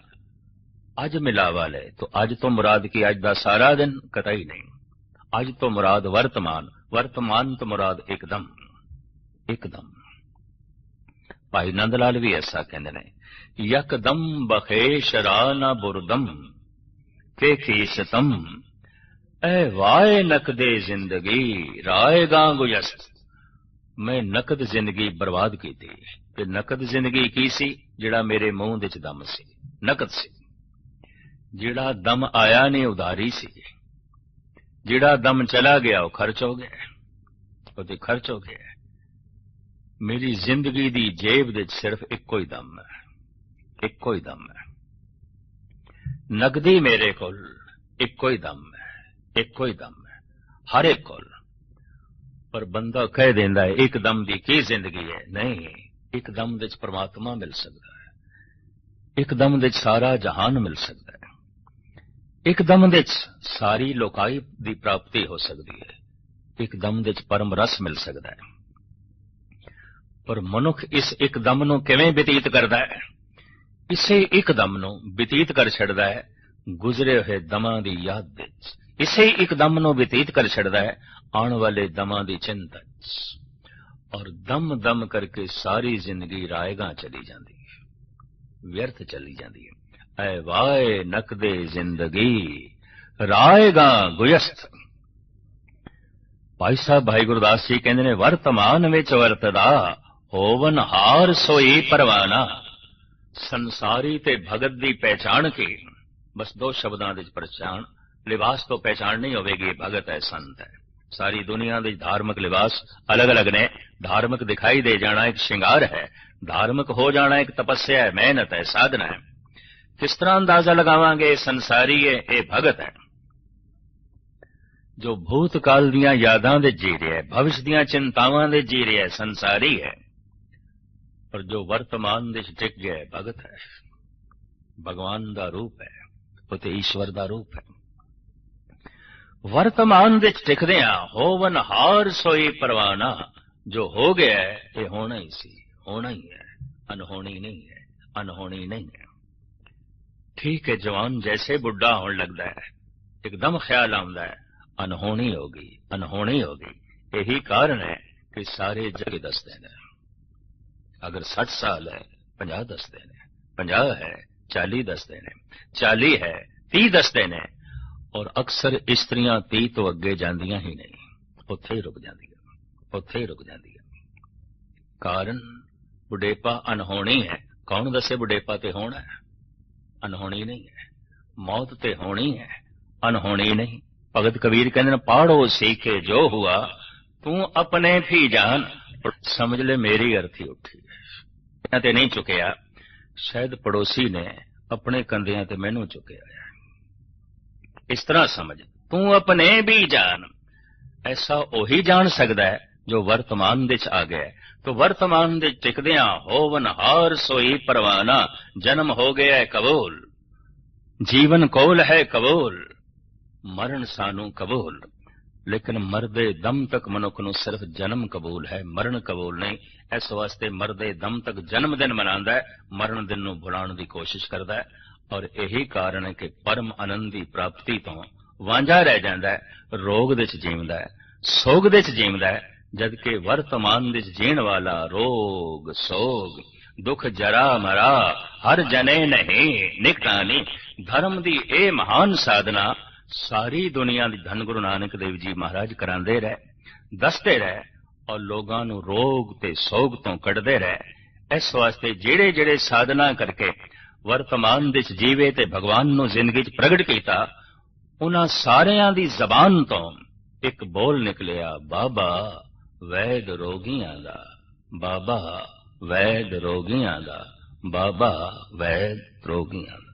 ਅੱਜ ਮਿਲਾਵਾ ਲੈ तो ਅੱਜ ਤੋਂ ਮੁਰਾਦ ਕੀ ਅੱਜ ਦਾ ਸਾਰਾ ਦਿਨ ਕਤਈ ਨਹੀਂ ਅੱਜ ਤੋਂ ਮੁਰਾਦ ਵਰਤਮਾਨ ਵਰਤਮਾਨ ਤੋਂ ਮੁਰਾਦ ਇੱਕਦਮ ਇੱਕਦਮ। ਭਾਈ ਨੰਦ ਲਾਲ ਵੀ ਐਸਾ ਕਹਿੰਦੇ ਨੇ, ਯਕਦਮ ਬਖੇਸ਼ ਰਾਨਾ ਬੁਰਦਮ, ਕੇ ਕੀਸਤਮ ਐ ਵਾਏ ਨਕਦੇ ਜ਼ਿੰਦਗੀ, ਰਾਏ ਗਾਂ ਗੁਜਸਤ ਮੈਂ ਨਕਦ ਜ਼ਿੰਦਗੀ ਬਰਬਾਦ ਕੀਤੀ, ਤੇ ਨਕਦ ਜ਼ਿੰਦਗੀ ਕੀ ਸੀ? ਜਿਹੜਾ ਮੇਰੇ ਮੂੰਹ ਦੇ ਚ ਦਮ ਸੀ, ਨਕਦ ਸੀ। ਜਿਹੜਾ ਦਮ ਆਇਆ ਨੇ ਉਦਾਰੀ ਸੀ। ਜਿਹੜਾ ਦਮ ਚਲਾ ਗਿਆ, ਉਹ ਖਰਚ ਹੋ ਗਿਆ। ਉਹ ਤੇ ਖਰਚ ਹੋ ਗਿਆ। ਮੇਰੀ ਜ਼ਿੰਦਗੀ ਦੀ ਜੇਬ ਵਿੱਚ ਸਿਰਫ ਇੱਕੋ ਹੀ ਦਮ ਹੈ। ਇੱਕੋ ਹੀ ਦਮ ਹੈ। ਨਗਦੀ ਮੇਰੇ ਕੋਲ ਇੱਕੋ ਹੀ ਦਮ ਹੈ। ਇੱਕੋ ਹੀ ਦਮ ਹੈ। ਹਰ ਇੱਕ ਕੋਲ। ਪਰ ਬੰਦਾ ਕਹਿ ਦਿੰਦਾ ਹੈ, ਇੱਕ ਦਮ ਦੀ ਕੀ ਜ਼ਿੰਦਗੀ ਹੈ? ਨਹੀਂ, ਇੱਕ ਦਮ ਵਿੱਚ ਪਰਮਾਤਮਾ ਮਿਲ ਸਕਦਾ ਹੈ। ਇੱਕ ਦਮ ਵਿੱਚ ਸਾਰਾ ਜਹਾਨ ਮਿਲ ਸਕਦਾ ਹੈ। ਇੱਕ ਦਮ ਵਿੱਚ ਸਾਰੀ ਲੋਕਾਈ ਦੀ ਪ੍ਰਾਪਤੀ ਹੋ ਸਕਦੀ ਹੈ। ਇੱਕ ਦਮ ਵਿੱਚ ਪਰਮ ਰਸ ਮਿਲ ਸਕਦਾ ਹੈ। ਪਰ ਮਨੁੱਖ ਇਸ ਇੱਕਦਮ ਨੂੰ ਕਿਵੇਂ ਬਤੀਤ ਕਰਦਾ ਹੈ? ਇਸੇ ਇੱਕਦਮ ਨੂੰ ਬਤੀਤ ਕਰ ਛੱਡਦਾ ਹੈ ਗੁਜ਼ਰੇ ਹੋਏ ਦਮਾਂ ਦੀ ਯਾਦ ਵਿੱਚ। ਇਸੇ ਇੱਕਦਮ ਨੂੰ ਬਤੀਤ ਕਰ ਛੱਡਦਾ ਹੈ ਆਉਣ ਵਾਲੇ ਦਮਾਂ ਦੀ ਚਿੰਤਾ ਚ ਔਰ ਦਮ ਦਮ ਕਰਕੇ ਸਾਰੀ ਜ਼ਿੰਦਗੀ ਰਾਏਗਾ ਚਲੀ ਜਾਂਦੀ ਹੈ। ਵਿਅਰਥ ਚਲੀ ਜਾਂਦੀ ਹੈ। ਐ ਵਾਏ ਨਕਦੇ ਜ਼ਿੰਦਗੀ ਰਾਏਗਾ ਗੁਯਸਤ ਭਾਈ ਸਾਹਿਬ, ਭਾਈ ਗੁਰਦਾਸ ਜੀ ਕਹਿੰਦੇ ਨੇ, ਵਰਤਮਾਨ ਵਿੱਚ ਵਰਤਦਾ, ਹੋਵਨ ਹਾਰ ਸੋਈ ਪਰਵਾਨਾ। ਸੰਸਾਰੀ ਤੇ ਭਗਤ ਦੀ ਪਹਿਚਾਣ ਕੇ? ਬਸ ਦੋ ਸ਼ਬਦਾਂ ਦੇ ਪਛਾਣ ਲਿਬਾਸ ਤੋਂ ਪਹਿਚਾਣ ਨਹੀਂ ਹੋਵੇਗੀ, ਭਗਤ ਹੈ ਸੰਤ ਹੈ ਸਾਰੀ ਦੁਨੀਆ ਦੇ ਧਾਰਮਿਕ ਲਿਬਾਸ ਅਲੱਗ-ਅਲੱਗ ਨੇ। ਧਾਰਮਿਕ ਦਿਖਾਈ ਦੇ ਜਾਣਾ ਇੱਕ ਸ਼ਿੰਗਾਰ ਹੈ। ਧਾਰਮਿਕ ਹੋ ਜਾਣਾ ਇੱਕ ਤਪੱਸਿਆ ਹੈ, ਮਿਹਨਤ ਹੈ, ਸਾਧਨਾ ਹੈ। ਕਿਸ ਤਰ੍ਹਾਂ ਅੰਦਾਜ਼ਾ ਲਗਾਵਾਂਗੇ ਇਹ ਸੰਸਾਰੀ ਹੈ, ਇਹ ਭਗਤ ਹੈ। ਜੋ ਭੂਤਕਾਲ ਦੀਆਂ ਯਾਦਾਂ ਦੇ ਜੀ ਰਿਹਾ ਹੈ, ਭਵਿਸ਼ ਦੀਆਂ ਚਿੰਤਾਵਾਂ ਦੇ ਜੀ ਰਿਹਾ ਹੈ, ਸੰਸਾਰੀ ਹੈ। ਪਰ ਜੋ ਵਰਤਮਾਨ ਦੇ ਵਿੱਚ ਟਿਕ ਗਿਆ ਹੈ, ਭਗਤ ਹੈ। ਭਗਵਾਨ ਦਾ ਰੂਪ ਹੈ ਉਹ ਤੇ ਈਸ਼ਵਰ ਦਾ ਰੂਪ ਹੈ। ਵਰਤਮਾਨ ਵਿੱਚ ਟਿਕਦੇ ਆ ਹੋਵਨ ਹਾਰ ਸੋਈ ਪਰਵਾਨਾ। ਜੋ ਹੋ ਗਿਆ ਇਹ ਹੋਣਾ ਹੀ ਸੀ, ਹੋਣਾ ਹੀ ਹੈ ਅਨਹੋਣੀ ਨਹੀਂ ਹੈ ਅਨਹੋਣੀ ਨਹੀਂ ਹੈ। ਠੀਕ ਹੈ ਜਵਾਨ ਜੈਸੇ ਬੁੱਢਾ ਹੋਣ ਲੱਗਦਾ ਹੈ ਇੱਕਦਮ ਖਿਆਲ ਆਉਂਦਾ ਹੈ ਅਨਹੋਣੀ ਹੋ ਗਈ ਅਨਹੋਣੀ ਹੋ ਗਈ ਇਹੀ ਕਾਰਨ ਹੈ ਕਿ ਸਾਰੇ ਜਗ ਦੱਸਦੇ ਨੇ ਅਗਰ 60 ਸਾਲ ਹੈ 50 ਦੱਸਦੇ ਨੇ 50 ਹੈ 40 ਦੱਸਦੇ ਨੇ 40 ਹੈ 30 ਦੱਸਦੇ ਨੇ ਔਰ ਅਕਸਰ ਇਸਤਰੀਆਂ 30 ਤੋਂ ਅੱਗੇ ਜਾਂਦੀਆਂ ਹੀ ਨਹੀਂ ਉੱਥੇ ਹੀ ਰੁਕ ਜਾਂਦੀਆਂ ਉੱਥੇ ਹੀ ਰੁਕ ਜਾਂਦੀਆਂ ਕਾਰਨ ਬੁਢੇਪਾ ਅਨਹੋਣੀ ਹੈ ਕੌਣ ਦੱਸੇ ਬੁਢੇਪਾ ਤੇ ਹੋਣਾ ਹੈ ਅਨਹੋਣੀ ਨਹੀਂ ਹੈ। ਮੌਤ ਤੇ ਹੋਣੀ ਹੈ, ਅਨਹੋਣੀ ਨਹੀਂ। ਭਗਤ ਕਬੀਰ ਕਹਿੰਦੇ ਨੇ, ਪਾੜੋ ਸਿੱਖੇ ਜੋ ਹੁਆ, ਤੂੰ ਆਪਣੇ ਵੀ ਜਾਣ ਸਮਝ ਲੈ ਮੇਰੀ ਅਰਥੀ ਉੱਠੀ। ਹੈ ਤੇ ਨਹੀਂ ਚੁੱਕਿਆ। ਸ਼ਾਇਦ ਪੜੋਸੀ ਨੇ ਆਪਣੇ ਕੰਧਿਆਂ ਤੇ ਮੈਨੂੰ ਚੁੱਕਿਆ ਇਸ ਤਰ੍ਹਾਂ ਸਮਝ, ਤੂੰ ਆਪਣੇ ਵੀ ਜਾਣ ਐਸਾ ਉਹੀ ਜਾਣ ਸਕਦਾ ਹੈ ਜੋ ਵਰਤਮਾਨ ਵਿੱਚ ਆ ਗਿਆ ਤੋ ਵਰਤਮਾਨ ਦੇ ਟਿਕਦਿਆਂ ਹੋਵਨ ਹਾਰ ਸੋਈ ਪਰਵਾਨਾ, ਜਨਮ ਹੋ ਗਿਆ ਕਬੂਲ। ਜੀਵਨ ਕੌਲ ਹੈ ਕਬੂਲ, ਮਰਨ ਸਾਨੂੰ ਕਬੂਲ। ਲੇਕਿਨ ਮਰਦੇ ਦਮ ਤੱਕ ਮਨੁੱਖ ਨੂੰ ਸਿਰਫ ਜਨਮ ਕਬੂਲ ਹੈ, ਮਰਨ ਕਬੂਲ ਨਹੀਂ। ਇਸ ਵਾਸਤੇ ਮਰਦੇ ਦਮ ਤੱਕ ਜਨਮ ਦਿਨ ਮਨਾਉਂਦਾ ਹੈ, ਮਰਨ ਦਿਨ ਨੂੰ ਭੁਲਾਉਣ ਦੀ ਕੋਸ਼ਿਸ਼ ਕਰਦਾ ਹੈ। ਔਰ ਇਹੀ ਕਾਰਨ ਹੈ ਕਿ ਪਰਮ ਆਨੰਦ ਦੀ ਪ੍ਰਾਪਤੀ ਤੋਂ ਵਾਂਝਾ ਰਹਿ ਜਾਂਦਾ ਹੈ, ਰੋਗ ਦੇ ਵਿੱਚ ਜੀਵਦਾ ਹੈ ਸੋਗ ਦੇ ਵਿੱਚ ਜੀਵਦਾ ਹੈ ਜਦਕਿ ਵਰਤਮਾਨ ਵਿੱਚ ਜੀਣ ਵਾਲਾ ਰੋਗ, ਸੋਗ, ਦੁੱਖ ਜਰਾ ਮਰਾ, ਹਰ ਜਨੇ ਨਹੀਂ ਨਿਕਟਾਨੀ ਧਰਮ ਦੀ ਇਹ ਮਹਾਨ ਸਾਧਨਾ ਸਾਰੀ ਦੁਨੀਆ ਦੀ ਧੰਨ ਗੁਰੂ ਨਾਨਕ ਦੇਵ ਜੀ ਮਹਾਰਾਜ ਕਰਾਉਂਦੇ ਰਹੇ, ਦੱਸਦੇ ਰਹੇ ਔਰ ਲੋਕਾਂ ਨੂੰ ਰੋਗ ਤੇ ਸੋਗ ਤੋਂ ਕੱਢਦੇ ਰਹੇ। ਇਸ ਵਾਸਤੇ ਜਿਹੜੇ ਜਿਹੜੇ ਸਾਧਨਾ ਕਰਕੇ ਵਰਤਮਾਨ ਵਿੱਚ ਜੀਵੇ ਤੇ ਭਗਵਾਨ ਨੂੰ ਜ਼ਿੰਦਗੀ 'ਚ ਪ੍ਰਗਟ ਕੀਤਾ, ਉਹਨਾਂ ਸਾਰਿਆਂ ਦੀ ਜ਼ਬਾਨ ਤੋਂ ਇੱਕ ਬੋਲ ਨਿਕਲਿਆ, ਬਾਬਾ ਵੈਦ ਰੋਗੀਆਂ ਦਾ ਬਾਬਾ ਵੈਦ ਰੋਗੀਆਂ ਦਾ ਬਾਬਾ ਵੈਦ ਰੋਗੀਆਂ ਦਾ।